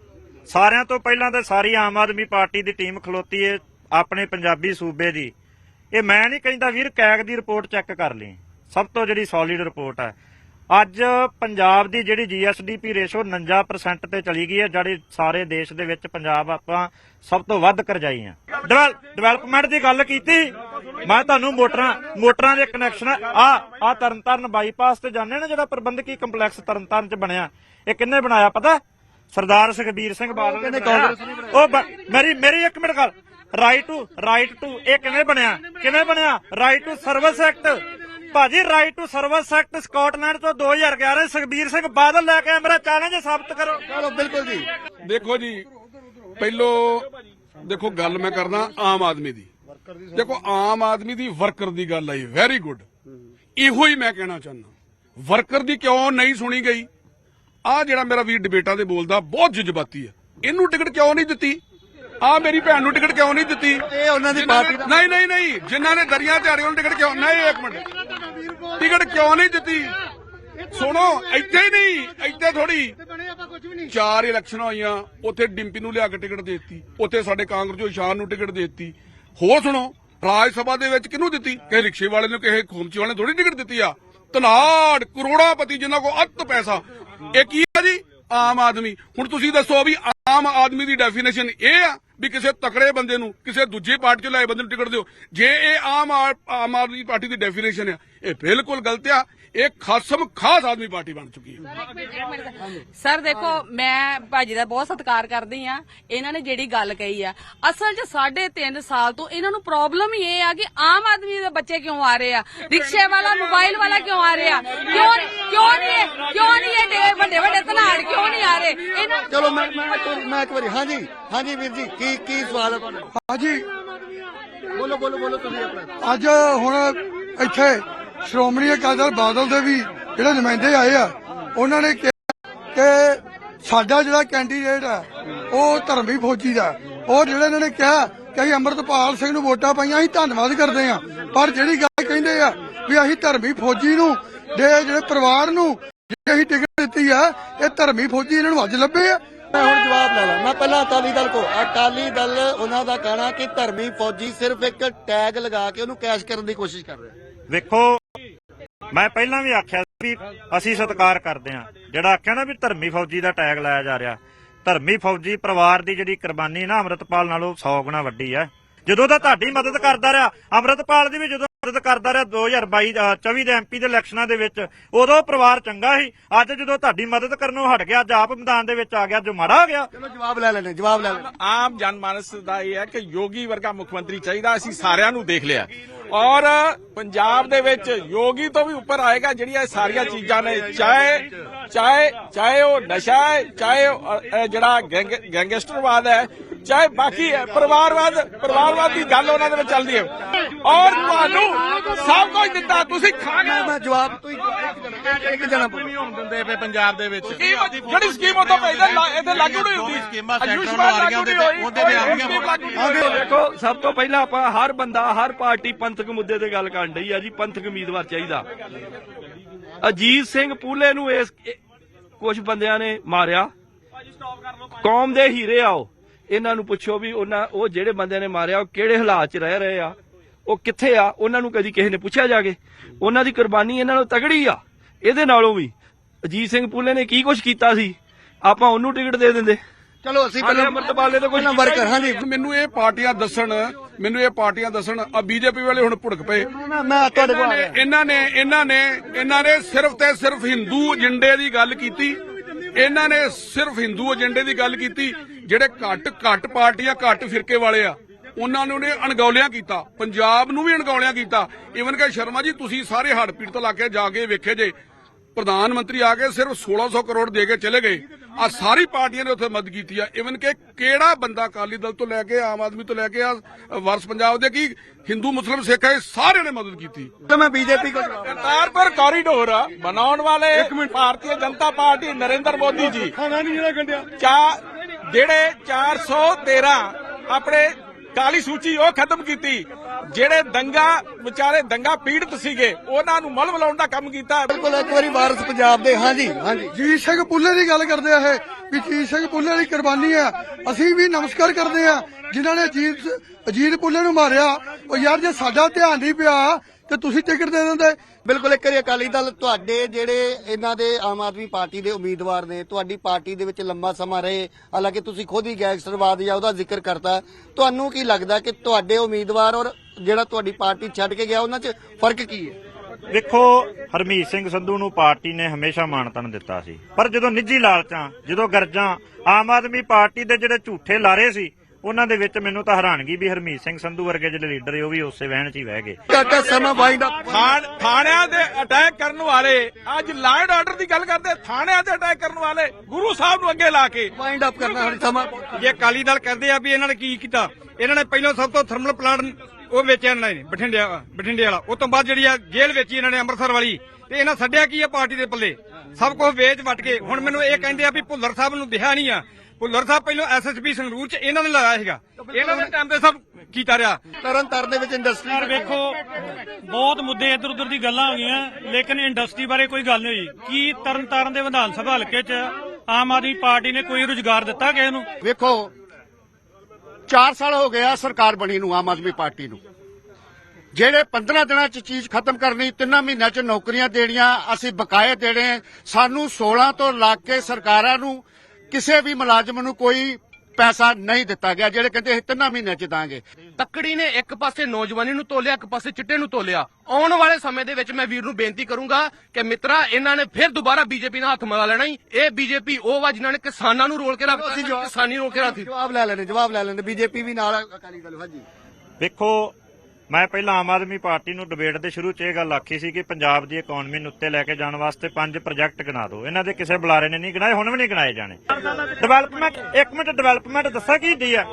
ਸਾਰਿਆਂ ਤੋਂ ਪਹਿਲਾਂ ਤਾਂ ਸਾਰੀ ਆਮ ਆਦਮੀ ਪਾਰਟੀ ਦੀ ਟੀਮ ਖਲੋਤੀ ਏ ਆਪਣੇ ਪੰਜਾਬੀ ਸੂਬੇ ਦੀ। ਇਹ ਮੈਂ ਨਹੀਂ ਕਹਿੰਦਾ ਵੀਰ ਕੈਗ ਦੀ ਰਿਪੋਰਟ ਚੈੱਕ ਕਰ ਲਈ। ਸਭ ਤੋਂ ਜਿਹੜੀ ਸੋਲਿਡ ਰਿਪੋਰਟ ਹੈ ਅੱਜ ਪੰਜਾਬ ਦੀ ਜਿਹੜੀ ਜੀਐਸਡੀਪੀ ਰੇਸ਼ੋ 49% ਤੇ ਚਲੀ ਗਈ ਹੈ ਜਿਹੜੀ ਸਾਰੇ ਦੇਸ਼ ਦੇ ਵਿੱਚ ਪੰਜਾਬ ਆਪਾਂ ਸਭ ਤੋਂ ਵੱਧ ਕਰਜਾਈ ਆ ਡਿਵੈਲਪਮੈਂਟ ਦੀ ਗੱਲ ਕੀਤੀ ਮੈਂ ਤੁਹਾਨੂੰ ਮੋਟਰਾਂ ਮੋਟਰਾਂ ਦੇ ਕਨੈਕਸ਼ਨ ਆ। ਆ ਤਰਨਤਾਰਨ ਬਾਈਪਾਸ ਤੇ ਜਾਂਦੇ ਨਾ ਜਿਹੜਾ ਪ੍ਰਬੰਧਕੀ ਕੰਪਲੈਕਸ ਤਰਨਤਾਰਨ ਚ ਬਣਿਆ। ਇਹ ਕਿੰਨੇ ਬਣਾਇਆ ਪਤਾ? ਸਰਦਾਰ ਸੁਖਬੀਰ ਸਿੰਘ ਬਾਦਲ ਨੇ ਉਹ ਮੇਰੀ ਮੇਰੀ ਇੱਕ ਮਿੰਟ ਗੱਲ। ਰਾਈਟ ਟੂ ਰਾਈਟ ਟੂ ਇਹ ਕਿਵੇਂ ਬਣਿਆ? ਕਿਵੇਂ ਬਣਿਆ? ਰਾਈਟ ਟੂ ਸਰਵਿਸ ਐਕਟ ਭਾਜੀ right to service act Scotland ਤੋਂ 2011 ਸੁਖਬੀਰ ਸਿੰਘ ਬਾਦਲ ਲੈ ਕੇ। ਮੇਰਾ ਚੈਲੰਜ ਸਾਬਤ ਕਰੋ। ਚਲੋ ਬਿਲਕੁਲ ਜੀ। ਦੇਖੋ ਜੀ ਪਹਿਲੋ ਦੇਖੋ ਗੱਲ ਮੈਂ ਕਰਦਾ ਆਮ ਆਦਮੀ ਦੀ। ਦੇਖੋ ਆਮ ਆਦਮੀ ਦੀ ਵਰਕਰ ਦੀ ਗੱਲ ਆਈ ਵੈਰੀ ਗੁੱਡ ਇਹੋ ਹੀ ਮੈਂ ਕਹਿਣਾ ਚਾਹੁੰਦਾ। ਵਰਕਰ ਦੀ ਕਿਉਂ ਨਹੀਂ ਸੁਣੀ ਗਈ? ਆ ਜਿਹੜਾ ਮੇਰਾ ਵੀਰ ਡਿਬੇਟਾਂ ਦੇ ਬੋਲਦਾ ਬਹੁਤ ਜਜ਼ਬਾਤੀ ਹੈ। ਇਹਨੂੰ ਟਿਕਟ ਕਿਉਂ ਨਹੀਂ ਦਿੱਤੀ? ਆ ਮੇਰੀ ਭੈਣ ਨੂੰ ਟਿਕਟ ਕਿਉਂ ਨਹੀਂ ਦਿੱਤੀ? ਇਹ ਉਹਨਾਂ ਦੀ ਪਾਰਟੀ ਨਹੀਂ ਨਹੀਂ ਨਹੀਂ। ਜਿਨ੍ਹਾਂ ਨੇ ਦਰਿਆ ਝਾੜੇ ਉਹਨੂੰ ਟਿਕਟ ਕਿਉਂ ਨਹੀਂ ਇੱਕ ਮਿੰਟ। ਟਿਕਟ ਕਿਉਂ ਨਹੀਂ ਦਿੱਤੀ? ਸੁਣੋ, ਇੱਥੇ ਹੀ ਨਹੀਂ, ਇੱਥੇ ਥੋੜੀ ਚਾਰ ਇਲੈਕਸ਼ਨਾਂ ਹੋਈਆਂ, ਉੱਥੇ ਡਿੰਪੀ ਨੂੰ ਲਿਆ ਕੇ ਟਿਕਟ ਦੇ ਦਿੱਤੀ, ਉੱਥੇ ਸਾਡੇ ਕਾਂਗਰਸ ਚੋਂ ਇਸ਼ਾਨ ਨੂੰ ਟਿਕਟ ਦੇ ਦਿੱਤੀ। ਹੋਰ ਸੁਣੋ, ਰਾਜ ਸਭਾ ਦੇ ਵਿੱਚ ਕਿਹਨੂੰ ਦਿੱਤੀ? ਕਿਸੇ ਰਿਕਸ਼ੇ ਵਾਲੇ ਨੂੰ, ਕਿਸੇ ਖੋਮਚੀ ਵਾਲੇ ਨੇ ਥੋੜੀ ਟਿਕਟ ਦਿੱਤੀ ਆ। ਤਨਾੜ ਕਰੋੜਾਪਤੀ ਜਿਨ੍ਹਾਂ ਕੋਲ ਅੱਤ ਪੈਸਾ। ਇਹ ਕੀ ਆ ਜੀ? ਆਮ ਆਦਮੀ। ਹੁਣ ਤੁਸੀਂ ਦੱਸੋ ਵੀ ਆਮ ਆਦਮੀ ਦੀ ਡੈਫੀਨੇਸ਼ਨ ਇਹ ਆ ਵੀ ਕਿਸੇ ਤਕੜੇ ਬੰਦੇ ਨੂੰ, ਕਿਸੇ ਦੂਜੀ ਪਾਰਟੀ ਚੋਂ ਲਾਏ ਬੰਦੇ ਨੂੰ ਟਿਕਟ ਦਿਓ। ਜੇ ਇਹ ਆਮ ਆਮ ਆਦਮੀ ਪਾਰਟੀ ਦੀ ਡੈਫੀਨੇਸ਼ਨ ਆ, ਇਹ ਬਿਲਕੁਲ ਗਲਤ ਆ। ਇਹ ਖਸਮ ਖਾਸ ਆਦਮੀ ਪਾਰਟੀ ਬਣ ਚੁੱਕੀ ਹੈ। ਸਰ ਦੇਖੋ ਮੈਂ ਭਾਜੀ ਦਾ ਬਹੁਤ ਸਤਿਕਾਰ ਕਰਦੀ ਆ ਇਹਨਾਂ ਨੇ ਜਿਹੜੀ ਗੱਲ ਕਹੀ ਆ। ਅਸਲ 'ਚ ਸਾਢੇ ਤਿੰਨ ਸਾਲ ਤੋਂ ਇਹਨਾਂ ਨੂੰ ਪ੍ਰੋਬਲਮ ਹੀ ਇਹ ਆ ਕਿ ਆਮ ਆਦਮੀ ਦੇ ਬੱਚੇ ਕਿਉਂ ਆ ਰਹੇ ਆ? ਰਿਕਸ਼ੇ ਵਾਲਾ ਮੋਬਾਈਲ ਵਾਲਾ ਕਿਉਂ ਆ ਰਿਹਾ ਕਿਉਂ ਕਿਉਂ ਨਹੀਂ ਕਿਉਂ ਨਹੀਂ ਇਹ ਡੇ- ਵੱਡੇ ਵੱਡੇ ਧਨਾੜ ਕਿਉਂ ਨਹੀਂ ਆ ਰਹੇ? ਇਹਨਾਂ ਚਲੋ ਮੈਂ ਮੈਂ ਇੱਕ ਵਾਰੀ- ਮੈਂ ਇੱਕ ਵਾਰੀ। ਹਾਂਜੀ ਹਾਂਜੀ ਵੀਰ ਜੀ ਕੀ ਕੀ ਸਵਾਲ ਹੈ ਤੁਹਾਡਾ? ਹਾਂਜੀ। ਬੋਲੋ ਬੋਲੋ ਬੋਲੋ ਤੁਸੀਂ ਆਪਣਾ। ਅੱਜ ਹੁਣ ਇੱਥੇ ਸ਼੍ਰੋਮਣੀ ਅਕਾਲੀ ਦਲ ਬਾਦਲ ਦੇ ਵੀ ਜਿਹੜੇ ਨੁਮਾਇੰਦੇ ਆਏ ਆ ਉਹਨਾਂ ਨੇ ਕਿਹਾ ਕਿ ਸਾਡਾ ਜਿਹੜਾ ਕੈਂਡੀਡੇਟ ਹੈ ਉਹ ਧਰਮੀ ਫੌਜੀ ਦਾ। ਉਹ ਜਿਹੜੇ ਇਹਨਾਂ ਨੇ ਕਿਹਾ ਕਿ ਅਸੀਂ ਅੰਮ੍ਰਿਤਪਾਲ ਸਿੰਘ ਨੂੰ ਵੋਟਾਂ ਪਾਈਆਂ ਅਸੀਂ ਧੰਨਵਾਦ ਕਰਦੇ ਆ ਪਰ ਜਿਹੜੀ ਗੱਲ ਕਹਿੰਦੇ ਆ ਵੀ ਅਸੀਂ ਧਰਮੀ ਫੌਜੀ ਨੂੰ ਦੇ ਜਿਹੜੇ ਪਰਿਵਾਰ ਨੂੰ ਜਿਹੜੀ ਅਸੀਂ ਟਿਕਟ ਦਿੱਤੀ ਆ ਇਹ ਧਰਮੀ ਫੌਜੀ ਇਹਨਾਂ ਨੂੰ ਅੱਜ ਲੱਭੇ ਆ। ਮੈਂ ਹੁਣ ਜਵਾਬ ਲੈ ਲਾਂ। ਮੈਂ ਪਹਿਲਾਂ ਅਕਾਲੀ ਦਲ ਕੋ ਅਕਾਲੀ ਦਲ ਉਹਨਾਂ ਦਾ ਕਹਿਣਾ ਕਿ ਧਰਮੀ ਫੌਜੀ ਸਿਰਫ ਇੱਕ ਟੈਗ ਲਗਾ ਕੇ ਉਹਨੂੰ ਕੈਸ਼ ਕਰਨ ਦੀ ਕੋਸ਼ਿਸ਼ ਕਰ ਰਿਹਾ। ਵੇਖੋ ਮੈਂ ਪਹਿਲਾਂ ਵੀ ਆਖਿਆ ਸੀ ਵੀ ਅਸੀਂ ਸਤਿਕਾਰ ਕਰਦੇ ਹਾਂ। ਜਿਹੜਾ ਆਖਿਆ ਨਾ ਵੀ ਧਰਮੀ ਫੌਜੀ ਦਾ ਟੈਗ ਲਾਇਆ ਜਾ ਰਿਹਾ। ਧਰਮੀ ਫੌਜੀ ਪਰਿਵਾਰ ਦੀ ਜਿਹੜੀ ਕੁਰਬਾਨੀ ਨਾ ਅੰਮ੍ਰਿਤਪਾਲ ਨਾਲੋਂ 100 ਗੁਣਾ ਵੱਡੀ ਹੈ। ਜਦੋਂ ਦਾ ਤੁਹਾਡੀ ਮਦਦ ਕਰਦਾ ਰਿਹਾ, ਅੰਮ੍ਰਿਤਪਾਲ ਦੀ ਵੀ ਜਦੋਂ ਮਦਦ ਕਰਦਾ ਰਿਹਾ 2022 ਅ, 24 ਦੇ ਐਮਪੀ ਦੇ ਇਲੈਕਸ਼ਨਾਂ ਦੇ ਵਿੱਚ। ਉਦੋਂ ਪਰਿਵਾਰ ਚੰਗਾ ਸੀ। ਅੱਜ ਜਦੋਂ ਤੁਹਾਡੀ ਮਦਦ ਕਰਨੋਂ ਹਟ ਗਿਆ ਅੱਜ ਆਪ ਮੈਦਾਨ ਦੇ ਵਿੱਚ ਆ ਗਿਆ ਜੋ ਮਾੜਾ ਹੋ ਗਿਆ। ਚਲੋ ਜਵਾਬ ਲੈ ਲੈਣੇ ਜਵਾਬ ਲੈ ਲੈਣੇ ਆਮ ਜਨਮਾਨਸ ਦਾ ਇਹ ਹੈ ਕਿ ਯੋਗੀ ਵਰਗਾ ਮੁੱਖ ਮੰਤਰੀ ਚਾਹੀਦਾ ਅਸੀਂ ਸਾਰਿਆਂ ਨੂੰ ਦੇਖ ਲਿਆ। ਔਰ ਪੰਜਾਬ ਦੇ ਵਿੱਚ ਯੋਗੀ ਤੋਂ ਵੀ ਉੱਪਰ ਆਏਗਾ ਜਿਹੜੀਆਂ ਇਹ ਸਾਰੀਆਂ ਚੀਜ਼ਾਂ ਨੇ ਚਾਹੇ ਚਾਹੇ ਚਾਹੇ ਉਹ ਨਸ਼ਾ ਹੈ ਚਾਹੇ ਜਿਹੜਾ ਗੈਂਗ- ਗੈਂਗਸਟਰਵਾਦ ਹੈ ਚਾਹੇ ਬਾਕੀ ਹੈ ਪਰਿਵਾਰਵਾਦ ਪਰਿਵਾਰਵਾਦ ਦੀ ਗੱਲ ਉਹਨਾਂ ਦੇ ਵਿੱਚ ਚੱਲਦੀ ਹੈ। ਔਰ ਤੁਹਾਨੂੰ ਸਭ ਕੁਝ ਦਿੱਤਾ ਤੁਸੀਂ ਖਾ ਗਏ। ਮੈਂ ਜਵਾਬ ਇੱਕ- ਦਿੰਦੇ ਪਏ ਪੰਜਾਬ ਦੇ ਵਿੱਚ। ਸਕੀਮ ਜਿਹੜੀ ਸਕੀਮ ਉਦੋਂ ਭੇਜਦੇ ਇੱਥੇ ਲਾਗੂ ਨਹੀਂ ਹੁੰਦੀ। ਸਕੀਮਾਂ ਸੈਂਟਰ ਉਹਦੇ ਤੇ-। ਦੇਖੋ ਸਭ ਤੋਂ ਪਹਿਲਾਂ ਆਪਾਂ ਹਰ ਬੰਦਾ ਹਰ ਪਾਰਟੀ ਪੰਥਕ ਮੁੱਦੇ ਤੇ ਗੱਲ ਕਰਨ ਡਈ ਆ ਜੀ ਪੰਥਕ ਉਮੀਦਵਾਰ ਚਾਹੀਦਾ। ਅਜੀਤ ਸਿੰਘ ਪੂਲੇ ਨੂੰ ਇਸ ਕੁਝ ਬੰਦਿਆਂ ਨੇ ਮਾਰਿਆ। ਕੌਮ ਦੇ ਹੀਰੇ ਆਓ। ਇਹਨਾਂ ਨੂੰ ਪੁੱਛੋ ਵੀ ਉਹਨਾਂ ਉਹ ਜਿਹੜੇ ਬੰਦਿਆਂ ਨੇ ਮਾਰਿਆ ਉਹ ਕਿਹੜੇ ਹਾਲਾਤ 'ਚ ਰਹਿ ਰਹੇ ਆ? ਉਹ ਕਿੱਥੇ ਆ? ਉਹਨਾਂ ਨੂੰ ਕਦੀ ਕਿਸੇ ਨੇ ਪੁੱਛਿਆ ਜਾ ਕੇ? ਉਹਨਾਂ ਦੀ ਕੁਰਬਾਨੀ ਇਹਨਾਂ ਨੂੰ ਤਗੜੀ ਆ। ਇਹਦੇ ਨਾਲੋਂ ਵੀ। ਅਜੀਤ ਸਿੰਘ ਪੂਲੇ ਨੇ ਕੀ ਕੁਝ ਕੀਤਾ ਸੀ? ਆਪਾਂ ਉਹਨੂੰ ਟਿਕਟ ਦੇ ਦਿੰਦੇ। ਚਲੋ ਅਸੀਂ ਪਹਿਲਾਂ ਅਮਰਤਪਾਲ ਨੇ ਤਾਂ ਕੁਝ ਪਹਿਲਾਂ ਵਰਕਰ ਹਾਂਜੀ ਮੈਨੂੰ ਇਹ ਪਾਰਟੀਆਂ ਦੱਸਣ ਮੈਨੂੰ ਇਹ ਪਾਰਟੀਆਂ ਦੱਸਣ ਆ ਬੀਜੇਪੀ ਵਾਲੇ ਹੁਣ ਭੁੜਕ ਪਏ। ਮੈਂ ਤੁਹਾਡੇ ਕੋਲ ਇਹਨਾਂ ਨੇ ਇਹਨਾਂ ਨੇ ਇਹਨਾਂ ਨੇ ਸਿਰਫ ਤੇ ਸਿਰਫ ਹਿੰਦੂ ਏਜੰਡੇ ਦੀ ਗੱਲ ਕੀਤੀ। ਇਹਨਾਂ ਨੇ ਸਿਰਫ ਹਿੰਦੂ ਏਜੰਡੇ ਦੀ ਗੱਲ ਕੀਤੀ। ਜਿਹੜੇ ਘੱਟ ਘੱਟ ਪਾਰਟੀਆਂ ਘੱਟ ਫਿਰਕੇ ਵਾਲੇ ਆ ਉਹਨਾਂ ਨੂੰ ਨੇ ਅਣਗੌਲਿਆਂ ਕੀਤਾ। ਪੰਜਾਬ ਨੂੰ ਵੀ ਅਣਗੌਲਿਆਂ ਕੀਤਾ। ਇਵਨ ਕਿ ਸ਼ਰਮਾ ਜੀ ਤੁਸੀਂ ਸਾਰੇ ਹੜ੍ਹ ਪੀੜਤ ਇਲਾਕੇ ਜਾ ਕੇ ਵੇਖੇ ਜੇ। ਪ੍ਰਧਾਨ ਮੰਤਰੀ ਆ ਕੇ ਸਿਰਫ 1600 ਕਰੋੜ ਦੇ ਕੇ ਚਲੇ ਗਏ। ਆ ਸਾਰੀ ਪਾਰਟੀਆਂ ਨੇ ਉੱਥੇ ਮਦਦ ਕੀਤੀ ਆ। ਇਵਨ ਕਿ ਕਿਹੜਾ ਬੰਦਾ ਅਕਾਲੀ ਦਲ ਤੋਂ ਲੈ ਕੇ ਆਮ ਆਦਮੀ ਤੋਂ ਲੈ ਕੇ ਆ ਵਾਰਸ ਪੰਜਾਬ ਦੇ ਕੀ ਹਿੰਦੂ ਮੁਸਲਮ ਸਿੱਖ ਹੈ ਸਾਰਿਆਂ ਨੇ ਮਦਦ ਕੀਤੀ। ਤਾਂ ਮੈਂ ਬੀਜੇਪੀ ਕੋ ਕਰਤਾਰਪੁਰ ਕੋਰੀਡੋਰ ਬਣਾਉਣ ਵਾਲੇ ਭਾਰਤੀ ਜਨਤਾ ਪਾਰਟੀ ਨਰਿੰਦਰ ਮੋਦੀ ਜੀ। ਚਾ ਜਿਹੜੇ 413 ਆਪਣੇ ਕਾਲੀ ਸੂਚੀ ਉਹ ਖਤਮ ਕੀਤੀ ਜਿਹੜੇ ਦੰਗਾ ਵਿਚਾਰੇ ਦੰਗਾ ਪੀੜਤ ਸੀਗੇ ਉਹਨਾਂ ਨੂੰ ਮਲ ਮਲਾਉਣ ਦਾ ਕੰਮ ਕੀਤਾ। ਬਿਲਕੁਲ ਇੱਕ ਵਾਰੀ ਵਾਰਸ ਪੰਜਾਬ ਦੇ ਹਾਂਜੀ ਹਾਂਜੀ। ਜੀਤ ਸਿੰਘ ਪੁੱਲੇ ਦੀ ਗੱਲ ਕਰਦੇ ਆ ਇਹ ਵੀ ਜੀਤ ਸਿੰਘ ਪੁੱਲੇ ਦੀ ਕੁਰਬਾਨੀ ਆ। ਅਸੀਂ ਵੀ ਨਮਸਕਾਰ ਕਰਦੇ ਆ ਜਿਨ੍ਹਾਂ ਨੇ ਜੀਤ ਅਜੀਤ ਪੁੱਲੇ ਨੂੰ ਮਾਰਿਆ। ਉਹ ਯਾਰ ਜੇ ਸਾਡਾ ਧਿਆਨ ਨਹੀਂ ਪਿਆ ਕਿ ਤੁਸੀਂ ਟਿਕਟ ਦੇ ਦਿੰਦੇ। ਬਿਲਕੁਲ ਇੱਕ ਵਾਰੀ ਅਕਾਲੀ ਦਲ ਤੁਹਾਡੇ ਜਿਹੜੇ ਇਹਨਾਂ ਦੇ ਆਮ ਆਦਮੀ ਪਾਰਟੀ ਦੇ ਉਮੀਦਵਾਰ ਨੇ, ਤੁਹਾਡੀ ਪਾਰਟੀ ਦੇ ਵਿੱਚ ਲੰਬਾ ਸਮਾਂ ਰਹੇ। ਹਾਲਾਂਕਿ ਤੁਸੀਂ ਖੁਦ ਹੀ ਗੈਂਗਸਟਰਵਾਦ ਜਾਂ ਉਹਦਾ ਜ਼ਿਕਰ ਕਰਤਾ। ਤੁਹਾਨੂੰ ਕੀ ਲੱਗਦਾ ਕਿ ਤੁਹਾਡੇ ਉਮੀਦਵਾਰ ਔਰ ਜਿਹੜਾ ਤੁਹਾਡੀ ਪਾਰਟੀ ਛੱਡ ਕੇ ਗਿਆ, ਉਹਨਾਂ 'ਚ ਫ਼ਰਕ ਕੀ ਹੈ? ਦੇਖੋ, ਹਰਮੀਤ ਸਿੰਘ ਸੰਧੂ ਨੂੰ ਪਾਰਟੀ ਨੇ ਹਮੇਸ਼ਾ ਮਾਨਤਨ ਦਿੱਤਾ ਸੀ। ਪਰ ਜਦੋਂ ਨਿੱਜੀ ਲਾਲਚਾਂ, ਜਦੋਂ ਗਰਜਾਂ, ਆਮ ਆਦਮੀ ਪਾਰਟੀ ਦੇ ਜਿਹੜੇ ਝੂਠੇ ਲਾਰੇ ਸੀ ਉਹਨਾਂ ਦੇ ਵਿੱਚ ਮੈਨੂੰ ਤਾਂ ਹੈਰਾਨਗੀ ਵੀ ਹਰਮੀਤ ਸਿੰਘ ਸੰਧੂ ਵਰਗੇ ਜਿਹੜੇ ਲੀਡਰ ਉਹ ਵੀ ਉਸੇ ਵਹਿਣ 'ਚ ਹੀ ਬਹਿ ਗਏ। ਕਾਕਾ ਸਮਾਂ ਵਾਈਂਡ ਅਪ ਥਾਣ- ਥਾਣਿਆਂ ਦੇ ਅਟੈਕ ਕਰਨ ਵਾਲੇ ਅੱਜ ਲਾਅ ਆਰਡਰ ਦੀ ਗੱਲ ਕਰਦੇ ਥਾਣਿਆਂ ਤੇ ਅਟੈਕ ਕਰਨ ਵਾਲੇ ਗੁਰੂ ਸਾਹਿਬ ਨੂੰ ਅੱਗੇ ਲਾ ਕੇ। ਵਾਈਂਡ ਅਪ ਕਰਨਾ ਹੁਣ ਸਮਾਂ। ਜੇ ਅਕਾਲੀ ਦਲ ਕਹਿੰਦੇ ਆ ਵੀ ਇਹਨਾਂ ਨੇ ਕੀ ਕੀਤਾ ਇਹਨਾਂ ਨੇ ਪਹਿਲਾਂ ਸਭ ਤੋਂ ਥਰਮਲ ਪਲਾਂਟ ਉਹ ਵੇਚਿਆ ਇਹਨਾਂ ਨੇ ਬਠਿੰਡੇ ਬਠਿੰਡੇ ਵਾਲਾ। ਉਸ ਤੋਂ ਬਾਅਦ ਜਿਹੜੀ ਆ ਜੇਲ੍ਹ ਵੇਚੀ ਇਹਨਾਂ ਨੇ ਅੰਮ੍ਰਿਤਸਰ ਵਾਲੀ ਤੇ ਇਹਨਾਂ ਛੱਡਿਆ ਕੀ ਆ ਪਾਰਟੀ ਦੇ ਪੱਲੇ? ਸਭ ਕੁਝ ਵੇਚ ਵਟ ਕੇ। ਹੁਣ ਮੈਨੂੰ ਇਹ ਕਹਿੰਦੇ ਆ ਵੀ ਭੁੱਲਰ ਸਾਹਿਬ ਨੂੰ ਦਿਖਿਆ ਨਹੀਂ ਆ ਭੁੱਲਰ ਸਾਹਿਬ ਪਹਿਲਾਂ ਐਸਐਸਪੀ ਸੰਗਰੂਰ ਚ ਇਹਨਾਂ ਨੇ ਲਾਇਆ ਸੀਗਾ। ਇਹਨਾਂ ਦੇ ਟਾਈਮ ਤੇ ਸਭ ਕੀਤਾ ਰਿਹਾ। ਤਰਨ ਤਾਰਨ ਦੇ ਵਿੱਚ ਇੰਡਸਟਰੀ ਯਾਰ ਵੇਖੋ ਬਹੁਤ ਮੁੱਦੇ ਇੱਧਰ ਉੱਧਰ ਦੀ ਗੱਲਾਂ ਹੋ ਗਈਆਂ ਲੇਕਿਨ ਇੰਡਸਟਰੀ ਬਾਰੇ ਕੋਈ ਗੱਲ ਨਹੀਂ ਹੋਈ। ਕੀ ਤਰਨਤਾਰਨ ਦੇ ਵਿਧਾਨ ਸਭਾ ਹਲਕੇ 'ਚ ਆਮ ਆਦਮੀ ਪਾਰਟੀ ਨੇ ਕੋਈ ਰੁਜ਼ਗਾਰ ਦਿੱਤਾ ਕਿਸੇ ਨੂੰ? ਵੇਖੋ 4 ਸਾਲ ਹੋ ਗਿਆ ਸਰਕਾਰ ਬਣੀ ਨੂੰ ਆਮ ਆਦਮੀ ਪਾਰਟੀ ਨੂੰ। ਜਿਹੜੇ 15 ਦਿਨਾਂ ਚ ਚੀਜ਼ ਖਤਮ ਕਰਨੀ ਤਿੰਨਾਂ ਮਹੀਨਿਆਂ ਚ ਨੌਕਰੀਆਂ ਦੇਣੀਆਂ ਅਸੀਂ ਬਕਾਏ ਦੇਣੇ ਸਾਨੂੰ 16 ਤੋਂ ਲੱਗ ਕੇ ਸਰਕਾਰਾਂ ਨੂੰ ਕਿਸੇ ਵੀ ਮੁਲਾਜ਼ਮ ਨੂੰ ਕੋਈ ਪੈਸਾ ਨਹੀਂ ਦਿੱਤਾ ਗਿਆ ਜਿਹੜੇ ਕਹਿੰਦੇ ਅਸੀਂ ਤਿੰਨਾਂ ਮਹੀਨਿਆਂ ਚ ਦਾਂਗੇ। ਤੱਕੜੀ ਨੇ ਇੱਕ ਪਾਸੇ ਨੌਜਵਾਨੀ ਨੂੰ ਤੋਲਿਆ ਇੱਕ ਪਾਸੇ ਚਿੱਟੇ ਨੂੰ ਤੋਲਿਆ। ਆਉਣ ਵਾਲੇ ਸਮੇਂ ਦੇ ਵਿੱਚ ਮੈਂ ਵੀਰ ਨੂੰ ਬੇਨਤੀ ਕਰੂੰਗਾ ਕਿ ਮਿੱਤਰਾ ਇਹਨਾਂ ਨੇ ਫਿਰ ਦੁਬਾਰਾ ਬੀਜੇਪੀ ਨਾਲ ਹੱਥ ਮਿਲਾ ਲੈਣਾ ਹੀ ਇਹ ਬੀਜੇਪੀ ਉਹ ਵਾ ਜਿਨ੍ਹਾਂ ਨੇ ਕਿਸਾਨਾਂ ਨੂੰ ਰੋਲ ਕੇ ਰੱਖਤਾ ਕਿਸਾਨੀ ਰੋਲ ਕੇ ਰੱਖਤੀ। ਜਵਾਬ ਲੈ ਲੈਣੇ ਜਵਾਬ ਲੈ ਲੈਣੇ ਬੀਜੇਪੀ ਵੀ ਨਾਲ ਅਕਾਲੀ ਦਲ ਹਾਂਜੀ। ਵੇਖੋ ਮੈਂ ਪਹਿਲਾਂ ਆਮ ਆਦਮੀ ਪਾਰਟੀ ਨੂੰ ਡਿਬੇਟ ਦੇ ਸ਼ੁਰੂ 'ਚ ਇਹ ਗੱਲ ਆਖੀ ਸੀ ਕਿ ਪੰਜਾਬ ਦੀ ਇਕਨੋਮੀ ਨੂੰ ਉੱਤੇ ਲੈ ਕੇ ਜਾਣ ਵਾਸਤੇ ਪੰਜ ਪ੍ਰੋਜੈਕਟ ਗਿਣਾ ਦਿਓ। ਇਹਨਾਂ ਦੇ ਕਿਸੇ ਬੁਲਾਰੇ ਨੇ ਨਹੀਂ ਗਿਣਾਏ ਹੁਣ ਵੀ ਨਹੀਂ ਗਿਣਾਏ ਜਾਣੇ। ਡਿਵੈਲਪਮੈਂਟ ਇੱਕ ਮਿੰਟ ਡਿਵੈਲਪਮੈਂਟ ਦੱਸਾਂ ਕੀ ਹੁੰਦੀ ਆ?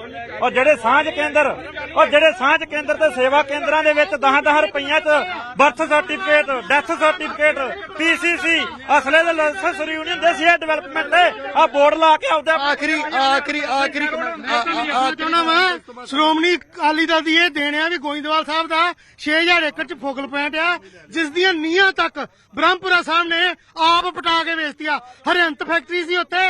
ਉਹ ਜਿਹੜੇ ਸਾਂਝ ਕੇਂਦਰ ਉਹ ਜਿਹੜੇ ਸਾਂਝ ਕੇਂਦਰ ਤੇ ਸੇਵਾ ਕੇਂਦਰਾਂ ਦੇ ਵਿੱਚ 10-10 ਰੁਪਈਆਂ 'ਚ birth certificate death certificate PCC ਅਸਲੇ ਦੇ ਲਾਇਸੈਂਸ ਰਿਊਨੀਅਨ ਦੇ ਸੀ ਡਿਵੈਲਪਮੈਂਟ ਤੇ। ਆ ਬੋਰਡ ਲਾ ਕੇ ਆਉਦਾ ਆਖਰੀ ਆਖਰੀ ਆਖਰੀ ਚਾਹੁੰਦਾ ਵਾਂ ਸ਼੍ਰੋਮਣੀ ਅਕਾਲੀ ਦਲ ਦੀ ਇਹ ਦੇਣ ਆ ਵੀ ਗੋਇੰਦਵਾਲ ਸਾਹਿਬ ਦਾ 6000 ਏਕੜ ਚ ਫੋਕਲ ਪੁਆਇੰਟ ਆ, ਜਿਸ ਦੀਆਂ ਨੀਹਾਂ ਤੱਕ ਬ੍ਰਹਮਪੁਰਾ ਸਾਹਿਬ ਨੇ ਆਪ ਪਟਾ ਕੇ ਵੇਚਤੀ ਆ। ਹਰਿਆਣਤ ਫੈਕਟਰੀ ਸੀ ਉੱਥੇ,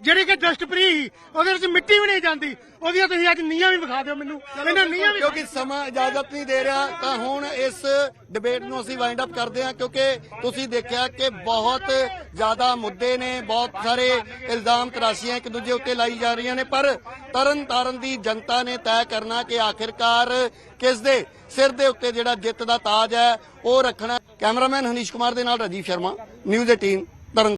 ਜਿਹੜੀ ਕਿ ਡਸਟ ਸੀ, ਉਹਦੇ ਵਿੱਚ ਮਿੱਟੀ ਵੀ ਨਹੀਂ ਜਾਂਦੀ। ਉਹਦੀਆਂ ਤੁਸੀਂ ਅੱਜ ਨੀਹਾਂ ਵੀ ਵਿਖਾ ਦਿਓ ਮੈਨੂੰ। ਇਹਨਾਂ ਨੀਹਾਂ ਵੀ ਕਿਉਂਕਿ ਸਮਾਂ ਇਜਾਜ਼ਤ ਨਹੀਂ ਦੇ ਰਿਹਾ ਤਾਂ ਹੁਣ ਇਸ ਡਿਬੇਟ ਨੂੰ ਅਸੀਂ ਵਾਈਂਡ ਅਪ ਕਰਦੇ ਹਾਂ ਕਿਉਂਕਿ ਤੁਸੀਂ ਦੇਖਿਆ ਕਿ ਬਹੁਤ ਜ਼ਿਆਦਾ ਮੁੱਦੇ ਨੇ ਬਹੁਤ ਸਾਰੇ ਇਲਜ਼ਾਮ ਤਰਾਸ਼ੀਆਂ ਇੱਕ ਦੂਜੇ ਉੱਤੇ ਲਾਈ ਜਾ ਰਹੀਆਂ ਨੇ ਪਰ ਤਰਨ ਤਾਰਨ ਦੀ ਜਨਤਾ ਨੇ ਤੈਅ ਕਰਨਾ ਕਿ ਆਖਿਰਕਾਰ ਕਿਸ ਦੇ ਸਿਰ ਦੇ ਉੱਤੇ ਜਿਹੜਾ ਜਿੱਤ ਦਾ ਤਾਜ ਹੈ ਉਹ ਰੱਖਣਾ। ਕੈਮਰਾਮੈਨ ਹਨੀਸ਼ ਕੁਮਾਰ ਦੇ ਨਾਲ ਰਾਜੀਵ ਸ਼ਰਮਾ ਨਿਊਜ਼ 18